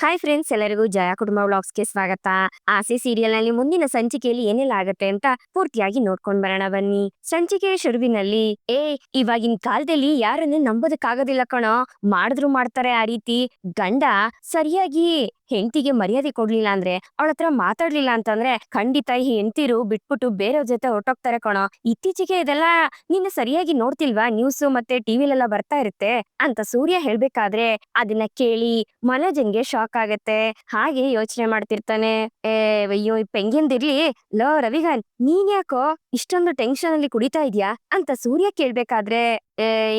Hi friends ಎಲ್ಲರಿಗೂ ಜಯಾ ಕುಟುಂಬ ವ್ಲಾಗ್ಸ್ಗೆ ಸ್ವಾಗತ. ಆಸೆ ಸೀರಿಯಲ್ನಲ್ಲಿ ಮುಂದಿನ ಸಂಚಿಕೆಯಲ್ಲಿ ಏನೆಲ್ಲ ಆಗತ್ತೆ ಅಂತ ಪೂರ್ತಿಯಾಗಿ ನೋಡ್ಕೊಂಡ್ ಬರೋಣ ಬನ್ನಿ. ಸಂಚಿಕೆಯ ಶುರುವಿನಲ್ಲಿ, ಏ, ಇವಾಗಿನ ಕಾಲದಲ್ಲಿ ಯಾರನ್ನು ನಂಬೋದಕ್ಕಾಗೋದಿಲ್ಲ ಕಣೋ. ಮಾಡಿದ್ರು ಮಾಡ್ತಾರೆ ಆ ರೀತಿ. ಗಂಡ ಸರಿಯಾಗಿ ಹೆಂಡತಿಗೆ ಮರ್ಯಾದೆ ಕೊಡ್ಲಿಲ್ಲ ಅಂದ್ರೆ ಅವಳ ಹತ್ರ ಮಾತಾಡ್ಲಿಲ್ಲ ಅಂತಂದ್ರೆ ಖಂಡಿತ ಈ ಹೆಂಡತಿರು ಬಿಟ್ಬಿಟ್ಟು ಬೇರೆಯವ್ರ ಜೊತೆ ಹೊರಟೋಗ್ತಾರೆ ಕಣೋ. ಇತ್ತೀಚೆಗೆ ಇದೆಲ್ಲ ನಿನ್ನ ಸರಿಯಾಗಿ ನೋಡ್ತಿಲ್ವಾ? ನ್ಯೂಸ್ ಮತ್ತೆ ಟಿವಿಲೆಲ್ಲ ಬರ್ತಾ ಇರುತ್ತೆ ಅಂತ ಸೂರ್ಯ ಹೇಳ್ಬೇಕಾದ್ರೆ ಅದನ್ನ ಕೇಳಿ ಮನೋಜನ್ಗೆ ಶಾಕ್ ಆಗತ್ತೆ. ಹಾಗೆ ಯೋಚನೆ ಮಾಡ್ತಿರ್ತಾನೆ. ಏ, ಅಯ್ಯೋ ಪೆಂಗಿಂದಿರ್ಲಿ ಲೋ, ರವಿಗನ್, ನೀನ್ ಯಾಕೋ ಇಷ್ಟೊಂದು ಟೆನ್ಷನ್ ಅಲ್ಲಿ ಕುಡಿತಾ ಇದ್ಯಾ? ಅಂತ ಸೂರ್ಯ ಕೇಳ್ಬೇಕಾದ್ರೆ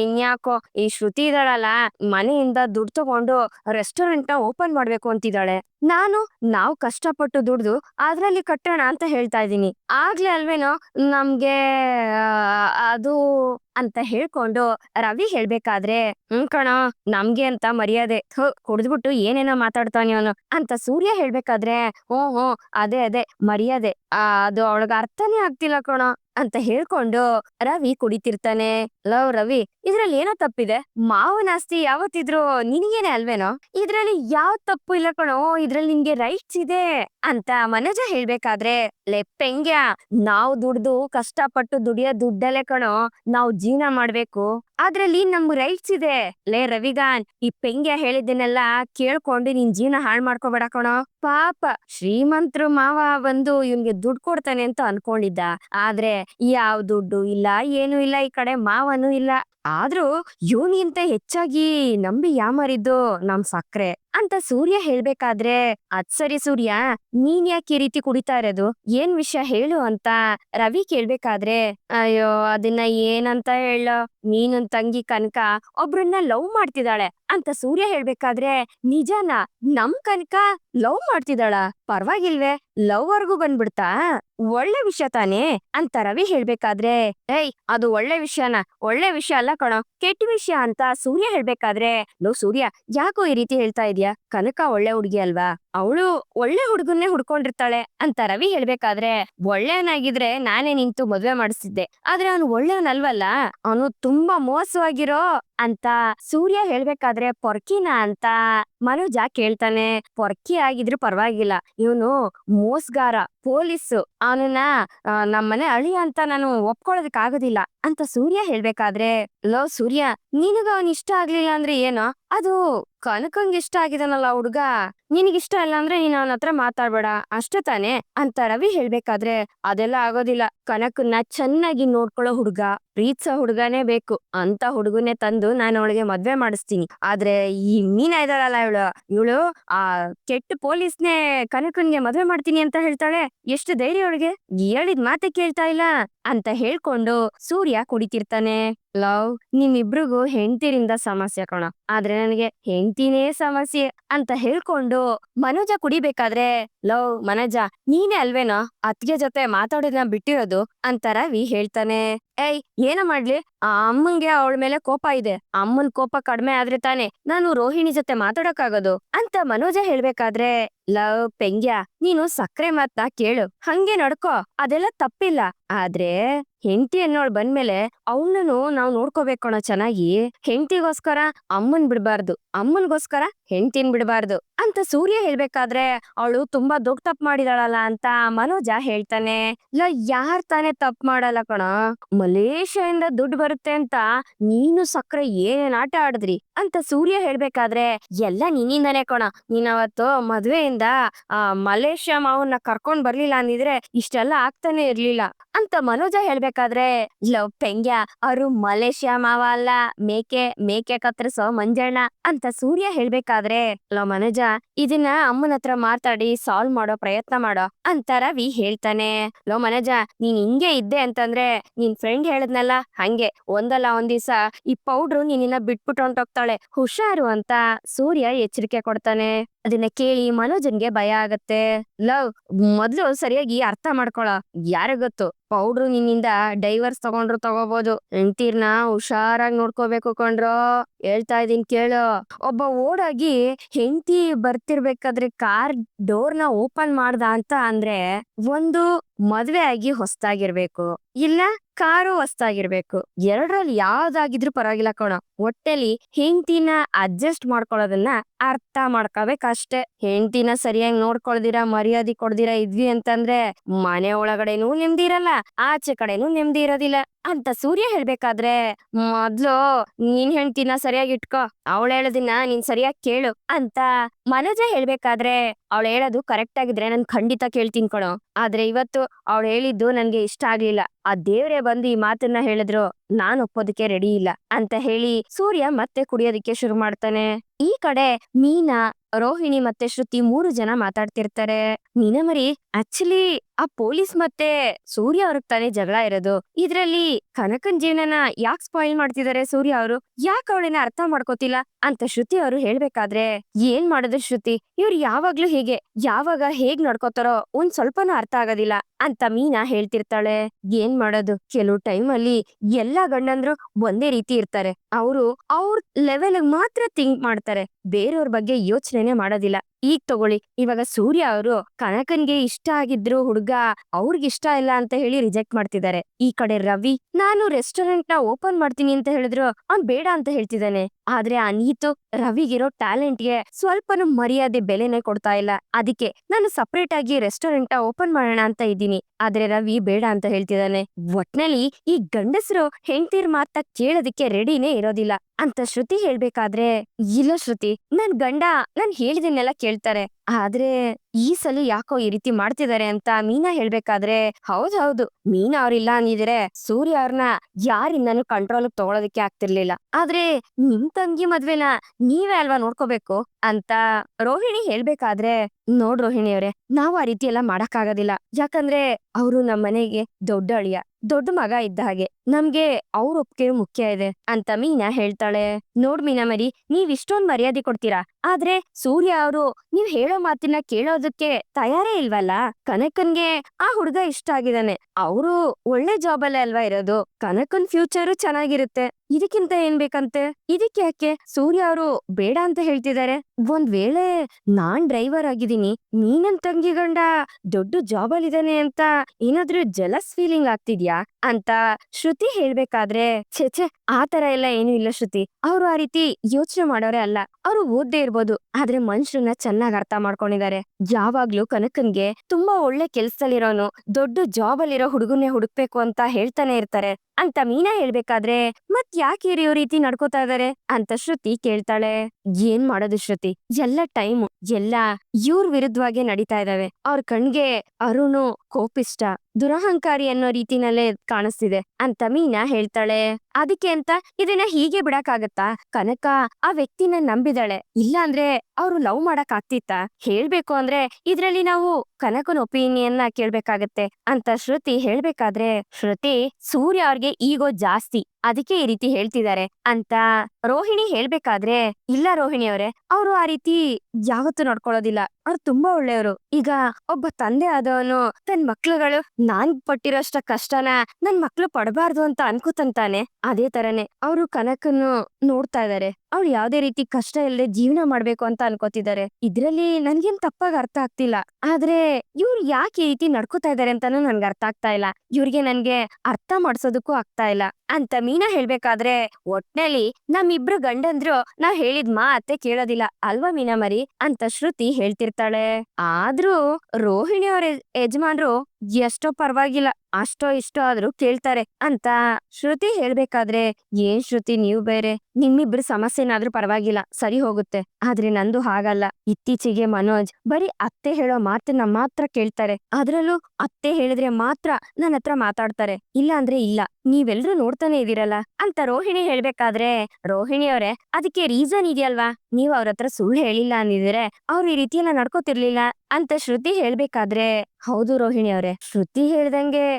ಇನ್ಯಾಕೋ ಈ ಶ್ರುತಿ ಇದಾಳಲ್ಲ ಮನೆಯಿಂದ ದುಡ್ಡು ತಗೊಂಡು ರೆಸ್ಟೋರೆಂಟ್ನ ಓಪನ್ ಮಾಡ್ಬೇಕು ಅಂತಿದ್ದಾಳೆ. ನಾನು ನಾವು ಕಷ್ಟಪಟ್ಟು ದುಡ್ದು ಅದ್ರಲ್ಲಿ ಕಟ್ಟೋಣ ಅಂತ ಹೇಳ್ತಾ ಇದ್ದೀನಿ. ಆಗ್ಲೇ ಅಲ್ವೇನೋ ನಮ್ಗೆ ಅದು ಅಂತ ಹೇಳ್ಕೊಂಡು ರವಿ ಹೇಳ್ಬೇಕಾದ್ರೆ, ಹ್ಮ್ ಕಣ, ನಮ್ಗೆ ಅಂತ ಮರ್ಯಾದೆ ಕುಡಿದ್ಬಿಟ್ಟು ಏನೇನೋ ಮಾತಾಡ್ತಾನೆ ಅವನು ಅಂತ ಸೂರ್ಯ ಹೇಳ್ಬೇಕಾದ್ರೆ ಹ್ಞೂ ಹ್ಞೂ ಅದೇ ಅದೇ ಮರ್ಯಾದೆ. ಅದು ಅವಳಗ ಅರ್ಥನೇ ಆಗ್ತಿಲ್ಲ ಕಣೋ. ಅಂತ ಹೇಳ್ಕೊಂಡು ರವಿ ಕುಡಿತಿರ್ತಾನೆ. ಲವ್ ರವಿ, ಇದ್ರಲ್ಲಿ ಏನೋ ತಪ್ಪಿದೆ? ಮಾವನ ಆಸ್ತಿ ಯಾವತ್ತಿದ್ರು ನಿನಗೇನೆ ಅಲ್ವೇನೋ? ಇದ್ರಲ್ಲಿ ಯಾವ ತಪ್ಪು ಇಲ್ಲ ಕಣೋ, ಇದ್ರಲ್ಲಿ ನಿನ್ಗೆ ರೈಟ್ಸ್ ಇದೆ. ಅಂತ ಮನೋಜ ಹೇಳ್ಬೇಕಾದ್ರೆ, ಲೇ ಪೆಂಗ್ಯ, ನಾವ್ ದುಡ್ದು, ಕಷ್ಟಪಟ್ಟು ದುಡಿಯೋ ದುಡ್ಡಲ್ಲೇ ಕಣೋ, ನಾವು ಜೀವನ ಮಾಡ್ಬೇಕು. ಅದ್ರಲ್ಲಿ ನಮ್ ರೈಟ್ಸ್ ಇದೆ. ಲೇ ರವಿಗಾನ್, ಈ ಪೆಂಗ್ಯ ಹೇಳಿದ್ದನ್ನೆಲ್ಲ ಕೇಳ್ಕೊಂಡು ನಿನ್ ಜೀವನ ಹಾಳ್ ಮಾಡ್ಕೋಬೇಡ ಕಣೋ. ಪಾಪ, ಶ್ರೀಮಂತರು ಮಾವ ಬಂದು ಇವ್ನ್ಗೆ ದುಡ್ಡು ಕೊಡ್ತಾನೆ ಅಂತ ಅನ್ಕೊಂಡಿದ್ದ. ಆದ್ರೆ, ಯಾವ ದುಡ್ಡು ಇಲ್ಲ, ಏನು ಇಲ್ಲ, ಈ ಕಡೆ ಮಾವನು ಇಲ್ಲ. ಆದ್ರೂ ಇವನಿಗಿಂತ ಹೆಚ್ಚಾಗಿ ನಂಬಿ ಯಾಮಾರಿದ್ದು ನಮ್ ಸಕ್ರೆ ಅಂತ ಸೂರ್ಯ ಹೇಳ್ಬೇಕಾದ್ರೆ, ಅದ್ ಸರಿ ಸೂರ್ಯ, ನೀನ್ ಯಾಕೆ ಈ ರೀತಿ ಕುಡಿತಾ ಇರೋದು? ಏನ್ ವಿಷಯ ಹೇಳು ಅಂತ ರವಿ ಕೇಳ್ಬೇಕಾದ್ರೆ, ಅಯ್ಯೋ, ಅದನ್ನ ಏನಂತ ಹೇಳ? ನೀನು ತಂಗಿ ಕನಕ ಒಬ್ರನ್ನ ಲವ್ ಮಾಡ್ತಿದ್ದಾಳೆ ಅಂತ ಸೂರ್ಯ ಹೇಳ್ಬೇಕಾದ್ರೆ ನಿಜಾನ ನಮ್ ಕನಕ ಲವ್ ಮಾಡ್ತಿದ್ದಾಳ? ಪರ್ವಾಗಿಲ್ವೇ ಲವ್ ವರ್ಗೂ ಬಂದ್ಬಿಡ್ತಾ? ಒಳ್ಳೆ ವಿಷಯ ತಾನೇ ಅಂತ ರವಿ ಹೇಳ್ಬೇಕಾದ್ರೆ, ಏಯ್, ಅದು ಒಳ್ಳೆ ವಿಷಯನ, ಒಳ್ಳೆ ವಿಷಯ ಅಲ್ಲ ಕಣೋ, ಕೆಟ್ಟ ವಿಷಯ ಅಂತ ಸೂರ್ಯ ಹೇಳ್ಬೇಕಾದ್ರೆ, ಲೋ ಸೂರ್ಯ, ಯಾಕೋ ಈ ರೀತಿ ಹೇಳ್ತಾ ಇದ್ಯಾ? ಕನಕ ಒಳ್ಳೆ ಹುಡುಗಿ ಅಲ್ವಾ? ಅವಳು ಒಳ್ಳೆ ಹುಡುಗನ್ನೇ ಹುಡ್ಕೊಂಡಿರ್ತಾಳೆ ಅಂತ ರವಿ ಹೇಳ್ಬೇಕಾದ್ರೆ ಒಳ್ಳೆಯವನಾಗಿದ್ರೆ ನಾನೇ ನಿಂತು ಮದ್ವೆ ಮಾಡಿಸ್ತಿದ್ದೆ. ಆದ್ರೆ ಅವನು ಒಳ್ಳೆಯವನಲ್ವಲ್ಲ ಅವನು ತುಂಬಾ ಮೋಸವಾಗಿರೋ ಅಂತ ಸೂರ್ಯ ಹೇಳ್ಬೇಕಾದ್ರೆ ಪೊರ್ಕಿನ ಅಂತ ಮನೋಜ ಕೇಳ್ತಾನೆ. ಪೊರ್ಕಿ ಆಗಿದ್ರು ಪರವಾಗಿಲ್ಲ. ಇವನು ಮೋಸ್ಗಾರ. ಪೊಲೀಸು, ಅವನನ್ನ ನಮ್ಮನೆ ಅಳಿ ಅಂತ ನಾನು ಒಪ್ಕೊಳ್ಳೋದಕ್ ಆಗೋದಿಲ್ಲ ಅಂತ ಸೂರ್ಯ ಹೇಳ್ಬೇಕಾದ್ರೆ, ಲೋ ಸೂರ್ಯ, ನಿನಗ ಅವನ್ ಇಷ್ಟ ಆಗ್ಲಿಲ್ಲ ಅಂದ್ರೆ ಏನೋ? ಅದು ಕನಕಂಗ್ ಇಷ್ಟ ಆಗಿದಾನಲ್ಲ ಹುಡ್ಗ. ನಿನಗಿಷ್ಟ ಇಲ್ಲ ಅಂದ್ರೆ ನೀನ್ ಅವನ ಹತ್ರ ಮಾತಾಡ್ಬೇಡ, ಅಷ್ಟೇ ತಾನೆ? ಅಂತ ರವಿ ಹೇಳ್ಬೇಕಾದ್ರೆ, ಅದೆಲ್ಲ ಆಗೋದಿಲ್ಲ. ಕನಕನ್ನ ಚೆನ್ನಾಗಿ ನೋಡ್ಕೊಳ್ಳೋ ಹುಡ್ಗ. ಪ್ರೀತ್ಸೋ ಹುಡುಗನೇ ಬೇಕು. ಅಂತ ಹುಡುಗನೇ ತಂದು ನಾನು ಅವಳಿಗೆ ಮದ್ವೆ ಮಾಡಿಸ್ತೀನಿ. ಆದ್ರೆ ಈ ಮೀನ ಇದಾಳಲ್ಲ ಇವಳು. ಇವಳು ಆ ಕೆಟ್ಟ ಪೊಲೀಸ್ನೇ ಕನಕನ್ಗೆ ಮದ್ವೆ ಮಾಡ್ತೀನಿ ಅಂತ ಹೇಳ್ತಾಳೆ. ಎಷ್ಟು ಧೈರ್ಯ ಅವಳಿಗೆ. ಹೇಳಿದ್ ಮಾತೆ ಕೇಳ್ತಾ ಇಲ್ಲ ಅಂತ ಹೇಳ್ಕೊಂಡು ಸೂರ್ಯ ಕುಡಿತಿರ್ತಾನೆ. ಲವ್, ನಿಮ್ಮಿಬ್ರಿಗೂ ಹೆಂಡತಿರಿಂದ ಸಮಸ್ಯೆ ಕಣ. ಆದ್ರೆ ನನಗೆ ಹೆಂಡತಿನೇ ಸಮಸ್ಯೆ ಅಂತ ಹೇಳ್ಕೊಂಡು ಮನೋಜ ಕುಡಿಬೇಕಾದ್ರೆ, ಲವ್, ಮನೋಜ, ನೀನೇ ಅಲ್ವೇನೋ ಅತ್ಗೆ ಜೊತೆ ಮಾತಾಡೋದನ್ನ ಬಿಟ್ಟಿರೋದು ಅಂತ ರವಿ ಹೇಳ್ತಾನೆ. ಏಯ್, ಏನ ಮಾಡ್ಲಿ? ಆ ಅಮ್ಮಂಗೆ ಅವಳ ಮೇಲೆ ಕೋಪ ಇದೆ. ಅಮ್ಮನ್ ಕೋಪ ಕಡಿಮೆ ಆದ್ರೆ ತಾನೆ ನಾನು ರೋಹಿಣಿ ಜೊತೆ ಮಾತಾಡಕ್ಕಾಗೋದು? ಅಂತ ಮನೋಜ ಹೇಳ್ಬೇಕಾದ್ರೆ, ಲವ್, ಪೆಂಗ್ಯ, ನೀನು ಸಕ್ಕರೆ ಮಾತ್ನ ಕೇಳು. ಹಂಗೆ ನಡ್ಕೋ. ಅದೆಲ್ಲ ತಪ್ಪಿಲ್ಲ. ಆದ್ರೆ ಹೆಂಡತಿ ಅನ್ನೋಳ್ ಬಂದ್ಮೇಲೆ ಅವನನ್ನು ನಾವ್ ನೋಡ್ಕೋಬೇಕಣ ಚೆನ್ನಾಗಿ. ಹೆಂಡತಿಗೋಸ್ಕರ ಅಮ್ಮನ್ ಬಿಡ್ಬಾರ್ದು. ಅಮ್ಮನ್ಗೋಸ್ಕರ ಹೆಂಡತಿನ್ ಬಿಡಬಾರ್ದು ಅಂತ ಸೂರ್ಯ ಹೇಳ್ಬೇಕಾದ್ರೆ ಅವಳು ತುಂಬಾ ದೊಡ್ಡ ತಪ್ಪು ಮಾಡಿದಾಳಲ್ಲ ಅಂತ ಮನೋಜ ಹೇಳ್ತಾನೆ. ಇಲ್ಲ ಯಾರ್ ತಾನೇ ತಪ್ಪು ಮಾಡಲ್ಲ ಕಣ. ಮಲೇಷ್ಯಾದಿಂದ ದುಡ್ಡು ಬರುತ್ತೆ ಅಂತ ನೀನು ಸಕ್ಕರೆ ಏನೇನ್ ಆಟ ಆಡಿದ್ರಿ ಅಂತ ಸೂರ್ಯ ಹೇಳ್ಬೇಕಾದ್ರೆ, ಎಲ್ಲ ನಿನ್ನಿಂದಾನೇ ಕಣ. ನೀನ್ ಅವತ್ತು ಮದ್ವೆಯಿಂದ, ಆ, ಮಲೇಷ್ಯಾ ಮಾವನ್ನ ಕರ್ಕೊಂಡ್ ಬರ್ಲಿಲ್ಲ ಅಂದಿದ್ರೆ ಇಷ್ಟೆಲ್ಲ ಆಗ್ತಾನೆ ಇರ್ಲಿಲ್ಲ ಅಂತ ಮನೋಜ ಹೇಳ್ಬೇಕಾದ್ರೆ, ಲವ್ ಪೆಂಗ್ಯ ಅವರು ಮಲೇಷ್ಯಾ ಮಾವ ಅಲ್ಲ, ಮೇಕೆ ಮೇಕೆ ಕತ್ತರಿಸೋ ಮಂಜಣ್ಣ ಅಂತ ಸೂರ್ಯ ಹೇಳ್ಬೇಕಾದ್ರೆ ಲವ್ ಮನುಜ, ಇದನ್ನ ಅಮ್ಮನ ಹತ್ರ ಮಾತಾಡಿ ಸಾಲ್ವ್ ಮಾಡೋ ಪ್ರಯತ್ನ ಮಾಡೋ ಅಂತ ರವಿ ಹೇಳ್ತಾನೆ. ಲೋ ಮನುಜ, ನೀನ್ ಹಿಂಗೆ ಇದ್ದೆ ಅಂತಂದ್ರೆ ನಿನ್ ಫ್ರೆಂಡ್ ಹೇಳದ್ನಲ್ಲ, ಹಂಗೆ. ಒಂದಲ್ಲ ಒಂದ್ ದಿವಸ ಈ ಪೌಡ್ರು ನಿನ್ನ ಬಿಟ್ಬಿಟ್ಟು ಹೊಂಟೋಗ್ತಾಳೆ. ಹುಷಾರು ಅಂತ ಸೂರ್ಯ ಎಚ್ಚರಿಕೆ ಕೊಡ್ತಾನೆ. ಅದನ್ನ ಕೇಳಿ ಮನೋಜನ್ಗೆ ಭಯ ಆಗತ್ತೆ. ಲವ್, ಮೊದ್ಲು ಸರಿಯಾಗಿ ಅರ್ಥ ಮಾಡ್ಕೊಳ. ಯಾರ ಗೊತ್ತು? ಪೌಡ್ರು ನಿನ್ನಿಂದ ಡೈವರ್ಸ್ ತಗೊಂಡ್ರು ತಗೋಬಹುದು ಹೆಂಡ್ತೀರ್ನ ಹುಷಾರಾಗಿ ನೋಡ್ಕೋಬೇಕು ಕೊಂಡ್ರೋ ಹೇಳ್ತಾ ಇದೀನಿ ಕೇಳು. ಒಬ್ಬ ಓಡಾಗಿ ಹೆಂಡತಿ ಬರ್ತಿರ್ಬೇಕಾದ್ರೆ ಕಾರ್ ಡೋರ್ನ ಓಪನ್ ಮಾಡ್ದ ಅಂತ ಅಂದ್ರೆ ಒಂದು ಮದ್ವೆ ಆಗಿ ಹೊಸ್ತಾಗಿರ್ಬೇಕು, ಇಲ್ಲ ಕಾರು ಹೊಸ್ತಾಗಿರ್ಬೇಕು, ಎರಡ್ರಲ್ಲಿ ಯಾವ್ದಾಗಿದ್ರು ಪರವಾಗಿಲ್ಲ ಕಣ. ಹೊಟ್ಟೆಲಿ ಹೆಂಡ್ತಿನ ಅಡ್ಜಸ್ಟ್ ಮಾಡ್ಕೊಳ್ಳೋದನ್ನ ಅರ್ಥ ಮಾಡ್ಕೋಬೇಕಷ್ಟೇ. ಹೆಂಡ್ತಿನ ಸರಿಯಾಗಿ ನೋಡ್ಕೊಳ್ದಿರಾ, ಮರ್ಯಾದೆ ಕೊಡ್ದಿರಾ ಇದ್ವಿ ಅಂತಂದ್ರೆ ಮನೆ ಒಳಗಡೆನೂ ನೆಮ್ಮದಿ ಇರಲ್ಲ, ಆಚೆ ಕಡೆನೂ ನೆಮ್ಮದಿ ಇರೋದಿಲ್ಲ. ಅಂತ ಸೂರ್ಯ ಹೇಳ್ಬೇಕಾದ್ರೆ, ಮೊದ್ಲು ನೀನ್ ಹೆಂಡ್ತಿನ ಸರಿಯಾಗಿ ಇಟ್ಕೋ, ಅವಳು ಹೇಳೋದಿನ್ನ ನೀನ್ ಸರಿಯಾಗಿ ಕೇಳು ಅಂತ ಮನೋಜ ಹೇಳ್ಬೇಕಾದ್ರೆ, ಅವಳು ಹೇಳೋದು ಕರೆಕ್ಟ್ ಆಗಿದ್ರೆ ನನ್ ಖಂಡಿತ ಕೇಳ್ತೀನಿ ಕಣೋ. ಆದ್ರೆ ಇವತ್ತು ಅವಳು ಹೇಳಿದ್ದು ನನಗೆ ಇಷ್ಟ ಆಗ್ಲಿಲ್ಲ. ಆ ದೇವ್ರೇ ಬಂದು ಈ ಮಾತನ್ನ ಹೇಳಿದ್ರು, ನಾನ್ ಒಪ್ಪೋದಕ್ಕೆ ರೆಡಿ ಇಲ್ಲ ಅಂತ ಹೇಳಿ ಸೂರ್ಯ ಮತ್ತೆ ಕುಡಿಯೋದಕ್ಕೆ ಶುರು ಮಾಡ್ತಾನೆ. ಈ ಕಡೆ ಮೀನಾ, ರೋಹಿಣಿ ಮತ್ತೆ ಶ್ರುತಿ ಮೂರು ಜನ ಮಾತಾಡ್ತಿರ್ತಾರೆ. ಮೀನಾ ಮರಿ ಆಕ್ಚುಲಿ ಆ ಪೊಲೀಸ್ ಮತ್ತೆ ಸೂರ್ಯ ಅವ್ರಿಗೆ ತಾನೇ ಜಗಳ ಇರೋದು. ಇದ್ರಲ್ಲಿ ಕನಕನ್ ಜೀವನನ ಯಾಕೆ ಸ್ಪಾಯಿಲ್ ಮಾಡ್ತಿದ್ದಾರೆ ಸೂರ್ಯ ಅವರು? ಯಾಕೆ ಅವಳನ್ನ ಅರ್ಥ ಮಾಡ್ಕೋತಿಲ್ಲ ಅಂತ ಶ್ರುತಿ ಅವರು ಹೇಳ್ಬೇಕಾದ್ರೆ, ಏನ್ ಮಾಡೋದು ಶ್ರುತಿ? ಇವ್ರು ಯಾವಾಗ್ಲೂ ಹೀಗೆ, ಯಾವಾಗ ಹೇಗ್ ನಡ್ಕೋತಾರೋ ಒಂದ್ ಸ್ವಲ್ಪನೂ ಅರ್ಥ ಆಗೋದಿಲ್ಲ ಅಂತ ಮೀನಾ ಹೇಳ್ತಿರ್ತಾಳೆ. ಏನ್ ಮಾಡೋದು. ಕೆಲವು ಟೈಮ್ ಅಲ್ಲಿ ಎಲ್ಲಾ ಗಂಡಂದ್ರು ಒಂದೇ ರೀತಿ ಇರ್ತಾರೆ. ಅವರು ಅವ್ರ ಲೆವೆಲ್ ಮಾತ್ರ ಥಿಂಕ್ ಮಾಡ್ತಾರೆ. ಬೇರೆಯವ್ರ ಬಗ್ಗೆ ಯೋಚನೆನೆ ಮಾಡೋದಿಲ್ಲ. ಈಗ ತಗೊಳ್ಳಿ. ಇವಾಗ ಸೂರ್ಯ ಅವರು ಕನಕನ್ಗೆ ಇಷ್ಟ ಆಗಿದ್ರು ಹುಡ್ಗ ಅವ್ರಿಗೆ ಇಷ್ಟ ಇಲ್ಲ ಅಂತ ಹೇಳಿ ರಿಜೆಕ್ಟ್ ಮಾಡ್ತಿದ್ದಾರೆ ಈ ಕಡೆ ರವಿ, ನಾನು ರೆಸ್ಟೋರೆಂಟ್ನ ಓಪನ್ ಮಾಡ್ತೀನಿ ಅಂತ ಹೇಳಿದ್ರು ಅವ್ನ್ ಬೇಡ ಅಂತ ಹೇಳ್ತಿದ್ದಾನೆ. ಆದ್ರೆ ಅನೀತು ರವಿಗಿರೋ ಟ್ಯಾಲೆಂಟ್ಗೆ ಸ್ವಲ್ಪನು ಮರ್ಯಾದೆ ಬೆಲೆನೆ ಕೊಡ್ತಾ ಇಲ್ಲ. ಅದಕ್ಕೆ ನಾನು ಸಪರೇಟ್ ಆಗಿ ರೆಸ್ಟೋರೆಂಟ್ನ ಓಪನ್ ಮಾಡೋಣ ಅಂತ ಇದ್ದೀನಿ. ಆದ್ರೆ ರವಿ ಬೇಡ ಅಂತ ಹೇಳ್ತಿದ್ದಾನೆ. ಒಟ್ನಲ್ಲಿ ಈ ಗಂಡಸರು ಹೆಂಡ್ತಿರ್ ಮಾತ ಕೇಳೋದಕ್ಕೆ ರೆಡಿನೇ ಇರೋದಿಲ್ಲ. ಅಂತ ಶ್ರುತಿ ಹೇಳ್ಬೇಕಾದ್ರೆ, ಇಲ್ಲ ಶ್ರುತಿ, ನನ್ ಗಂಡ ನಾನ್ ಹೇಳಿದನ್ನೆಲ್ಲ ಕೇಳ್ತಾರೆ. ಆದ್ರೆ ಈ ಸಲ ಯಾಕೋ ಈ ರೀತಿ ಮಾಡ್ತಿದ್ದಾರೆ ಅಂತ ಮೀನಾ ಹೇಳ್ಬೇಕಾದ್ರೆ, ಹೌದ್ ಹೌದು, ಮೀನಾ ಅವ್ರಿಲ್ಲ ಅಂದಿದ್ರೆ ಸೂರ್ಯ ಅವ್ರನ್ನ ಯಾರಿಂದನೂ ಕಂಟ್ರೋಲ್ ತಗೊಳೋದಕ್ಕೆ ಆಗ್ತಿರ್ಲಿಲ್ಲ. ಆದ್ರೆ ನಿಮ್ ತಂಗಿ ಮದ್ವೆನ ನೀವೇ ಅಲ್ವಾ ನೋಡ್ಕೋಬೇಕು ಅಂತ ರೋಹಿಣಿ ಹೇಳ್ಬೇಕಾದ್ರೆ, ನೋಡ್ ರೋಹಿಣಿ ಅವ್ರೆ ನಾವು ಆ ರೀತಿ ಎಲ್ಲ ಮಾಡಕ್ಕಾಗೋದಿಲ್ಲ. ಯಾಕಂದ್ರೆ ಅವರು ನಮ್ ಮನೆಗೆ ದೊಡ್ಡ ಅಳಿಯ. ದೊಡ್ಡ ಮಗ ಇದ್ದ ಹಾಗೆ. ನಮ್ಗೆ ಅವ್ರ ಒಪ್ಪಿಗೆ ಮುಖ್ಯ ಇದೆ ಅಂತ ಮೀನಾ ಹೇಳ್ತಾಳೆ. ನೋಡ್ ಮೀನಾ ಮರಿ, ನೀವ್ ಇಷ್ಟೊಂದ್ ಮರ್ಯಾದೆ ಕೊಡ್ತೀರಾ? ಆದ್ರೆ ಸೂರ್ಯ ಅವರು, ನೀವ್ ಹೇಳೋ ಮಾತಿನ ಕೇಳೋದಕ್ಕೆ ತಯಾರೇ ಇಲ್ವಲ್ಲ? ಕನಕನ್ಗೆ ಆ ಹುಡ್ಗ ಇಷ್ಟ ಆಗಿದಾನೆ ಅವರು ಒಳ್ಳೆ ಜಾಬ್ ಅಲ್ಲೇ ಅಲ್ವಾ ಇರೋದು? ಕನಕನ್ ಫ್ಯೂಚರು ಚೆನ್ನಾಗಿರುತ್ತೆ. ಇದಕ್ಕಿಂತ ಏನ್ ಬೇಕಂತೆ? ಇದಕ್ಕೆ ಯಾಕೆ? ಸೂರ್ಯ ಅವರು ಬೇಡ ಅಂತ ಹೇಳ್ತಿದ್ದಾರೆ ಒಂದ್ ವೇಳೆ ನಾನ್ ಡ್ರೈವರ್ ಆಗಿದ್ದೀನಿ, ನೀನನ್ ತಂಗಿ ಗಂಡ, ದೊಡ್ಡ ಜಾಬ್ ಅಲ್ಲಿ ಇದಾನೆ ಅಂತ ಏನಾದ್ರೂ ಜಲಸ್ ಫೀಲಿಂಗ್ ಆಗ್ತಿದ್ಯಾ? ಅಂತ ಶ್ರುತಿ ಹೇಳ್ಬೇಕಾದ್ರೆ, ಛೇ ಛೇ, ಆ ತರ ಎಲ್ಲ ಏನೂ ಇಲ್ಲ ಶ್ರುತಿ. ಅವ್ರು ಆ ರೀತಿ ಯೋಚನೆ ಮಾಡೋರೇ ಅಲ್ಲ. ಅವ್ರು ಓದ್ದೇ ಇರ್ಬೋದು, ಆದ್ರೆ ಮನುಷ್ಯರನ್ನ ಚೆನ್ನಾಗ್ ಅರ್ಥ ಮಾಡ್ಕೊಂಡಿದ್ದಾರೆ ಯಾವಾಗ್ಲೂ ಕನಕನ್ಗೆ ತುಂಬಾ ಒಳ್ಳೆ ಕೆಲ್ಸದಲ್ಲಿರೋನು ದೊಡ್ಡ ಜಾಬ್ ಅಲ್ಲಿರೋ ಹುಡುಗನ್ನೇ ಹುಡುಕ್ಬೇಕು ಅಂತ ಹೇಳ್ತಾನೆ ಇರ್ತಾರೆ. ಅಂತ ಮೀನಾ ಹೇಳ್ಬೇಕಾದ್ರೆ ಮತ್ ಯಾಕೆ ಹಿರಿಯೋ ರೀತಿ ನಡ್ಕೋತಾ ಇದಾರೆ? ಅಂತ ಶ್ರುತಿ ಕೇಳ್ತಾಳೆ. ಏನ್ ಮಾಡೋದು ಶ್ರುತಿ? ಎಲ್ಲ ಟೈಮ್, ಎಲ್ಲ ಇವ್ರ ವಿರುದ್ಧವಾಗಿ ನಡೀತಾ ಇದಾವೆ. ಅವ್ರ ಕಣ್ಗೆ ಅರುಣು ಕೋಪಿಷ್ಟ. ದುರಹಂಕಾರಿ ಅನ್ನೋ ರೀತಿನಲ್ಲೇ ಕಾಣಿಸ್ತಿದೆ. ಅಂತ ಮೀನಾ ಹೇಳ್ತಾಳೆ. ಅದಕ್ಕೆ ಅಂತ ಇದನ್ನ ಹೀಗೆ ಬಿಡಕ್ಕಾಗತ್ತಾ? ಕನಕ ಆ ವ್ಯಕ್ತಿನ ನಂಬಿದಾಳೆ. ಇಲ್ಲ ಅಂದ್ರೆ ಅವ್ರು ಲವ್ ಮಾಡಕ್ ಆಗ್ತಿತ್ತ? ಹೇಳ್ಬೇಕು ಅಂದ್ರೆ ಇದ್ರಲ್ಲಿ ನಾವು ಕನಕನ ಒಪಿನಿಯನ್ ಕೇಳ್ಬೇಕಾಗತ್ತೆ. ಅಂತ ಶ್ರುತಿ ಹೇಳ್ಬೇಕಾದ್ರೆ, ಶ್ರುತಿ, ಸೂರ್ಯ ಅವ್ರಿಗೆ ಈಗೋ ಜಾಸ್ತಿ. ಅದಕ್ಕೆ ಈ ರೀತಿ ಹೇಳ್ತಿದ್ದಾರೆ ಅಂತ ರೋಹಿಣಿ ಹೇಳ್ಬೇಕಾದ್ರೆ, ಇಲ್ಲ ರೋಹಿಣಿ ಅವರೇ, ಅವ್ರು ಆ ರೀತಿ ಯಾವತ್ತೂ ನೋಡ್ಕೊಳ್ಳೋದಿಲ್ಲ. ಅವ್ರು ತುಂಬಾ ಒಳ್ಳೆಯವರು. ಈಗ ಒಬ್ಬ ತಂದೆ ಆದವನು ತನ್ ಮಕ್ಳುಗಳು ನಾನ್ ಪಟ್ಟಿರೋಷ್ಟ ಕಷ್ಟನ ನನ್ ಮಕ್ಳು ಪಡಬಾರ್ದು ಅಂತ ಅನ್ಕೋತಂತಾನೆ. ಅದೇ ತರನೇ ಅವ್ರು ಕನಕನ್ನು ನೋಡ್ತಾ ಇದಾರೆ. ಅವ್ರು ಯಾವ್ದೇ ರೀತಿ ಕಷ್ಟ ಇಲ್ಲದೆ ಜೀವನ ಮಾಡ್ಬೇಕು ಅಂತ ಅನ್ಕೋತಿದ್ದಾರೆ ಇದ್ರಲ್ಲಿ ನನ್ಗೇನ್ ತಪ್ಪಾಗಿ ಅರ್ಥ ಆಗ್ತಿಲ್ಲ. ಆದ್ರೆ ಇವ್ರು ಯಾಕೆ ಈ ರೀತಿ ನಡ್ಕೋತಾ ಇದಾರೆ ಅಂತಾನು ನನ್ಗೆ ಅರ್ಥ ಆಗ್ತಾ ಇಲ್ಲ. ಇವ್ರಿಗೆ ನನ್ಗೆ ಅರ್ಥ ಮಾಡ್ಸೋದಕ್ಕೂ ಆಗ್ತಾ ಇಲ್ಲ. ಅಂತ ಮೀನಾ ಹೇಳ್ಬೇಕಾದ್ರೆ ಒಟ್ನಲ್ಲಿ ನಮ್ಮಿಬ್ರು ಗಂಡಂದ್ರು ನಾವ್ ಹೇಳಿದ್ ಅತ್ತೆ ಕೇಳೋದಿಲ್ಲ. ಅಲ್ವಾ ಮೀನಾ ಮರಿ? ಅಂತ ಶ್ರುತಿ ಹೇಳ್ತಿರ್ತಾಳೆ. ಆದ್ರೂ ರೋಹಿಣಿ ಅವ್ರ ಯಜಮಾನ್ರು ಎಷ್ಟೋ ಪರವಾಗಿಲ್ಲ. ಅಷ್ಟೋ ಇಷ್ಟೋ ಆದ್ರೂ ಕೇಳ್ತಾರೆ. ಅಂತ ಶ್ರುತಿ ಹೇಳ್ಬೇಕಾದ್ರೆ, ಏನ್ ಶ್ರುತಿ ನೀವು ಬೇರೆ? ನಿಮ್ಮಿಬ್ರು ಸಮಸ್ಯೆನಾದ್ರೂ ಪರವಾಗಿಲ್ಲ, ಸರಿ ಹೋಗುತ್ತೆ. ಆದ್ರೆ ನಂದು ಹಾಗಲ್ಲ. ಇತ್ತೀಚೆಗೆ ಮನೋಜ್ ಬರೀ ಅತ್ತೆ ಹೇಳೋ ಮಾತನ್ನ ಮಾತ್ರ ಕೇಳ್ತಾರೆ. ಅದ್ರಲ್ಲೂ ಅತ್ತೆ ಹೇಳಿದ್ರೆ ಮಾತ್ರ ನನ್ನ ಹತ್ರ ಮಾತಾಡ್ತಾರೆ. ಇಲ್ಲ ಅಂದ್ರೆ ಇಲ್ಲ. ನೀವೆಲ್ರೂ ನೋಡ್ತಾನೆ ಇದೀರಲ್ಲ ಅಂತ ರೋಹಿಣಿ ಹೇಳ್ಬೇಕಾದ್ರೆ, ರೋಹಿಣಿ ಅವರೇ, ಅದಕ್ಕೆ ರೀಸನ್ ಇದೆಯಲ್ವಾ? ನೀವ್ ಅವ್ರ ಹತ್ರ ಸುಳ್ಳು ಹೇಳಿಲ್ಲ ಅಂದಿದ್ರೆ ಅವ್ರು ಈ ರೀತಿ ಎಲ್ಲ ನಡ್ಕೋತಿರ್ಲಿಲ್ಲ? ಅಂತ ಶ್ರುತಿ ಹೇಳ್ಬೇಕಾದ್ರೆ, ಹೌದು ರೋಹಿಣಿ ಅವ್ರೆ. ಶ್ರುತಿ ಹೇಳ್ದಂಗೆ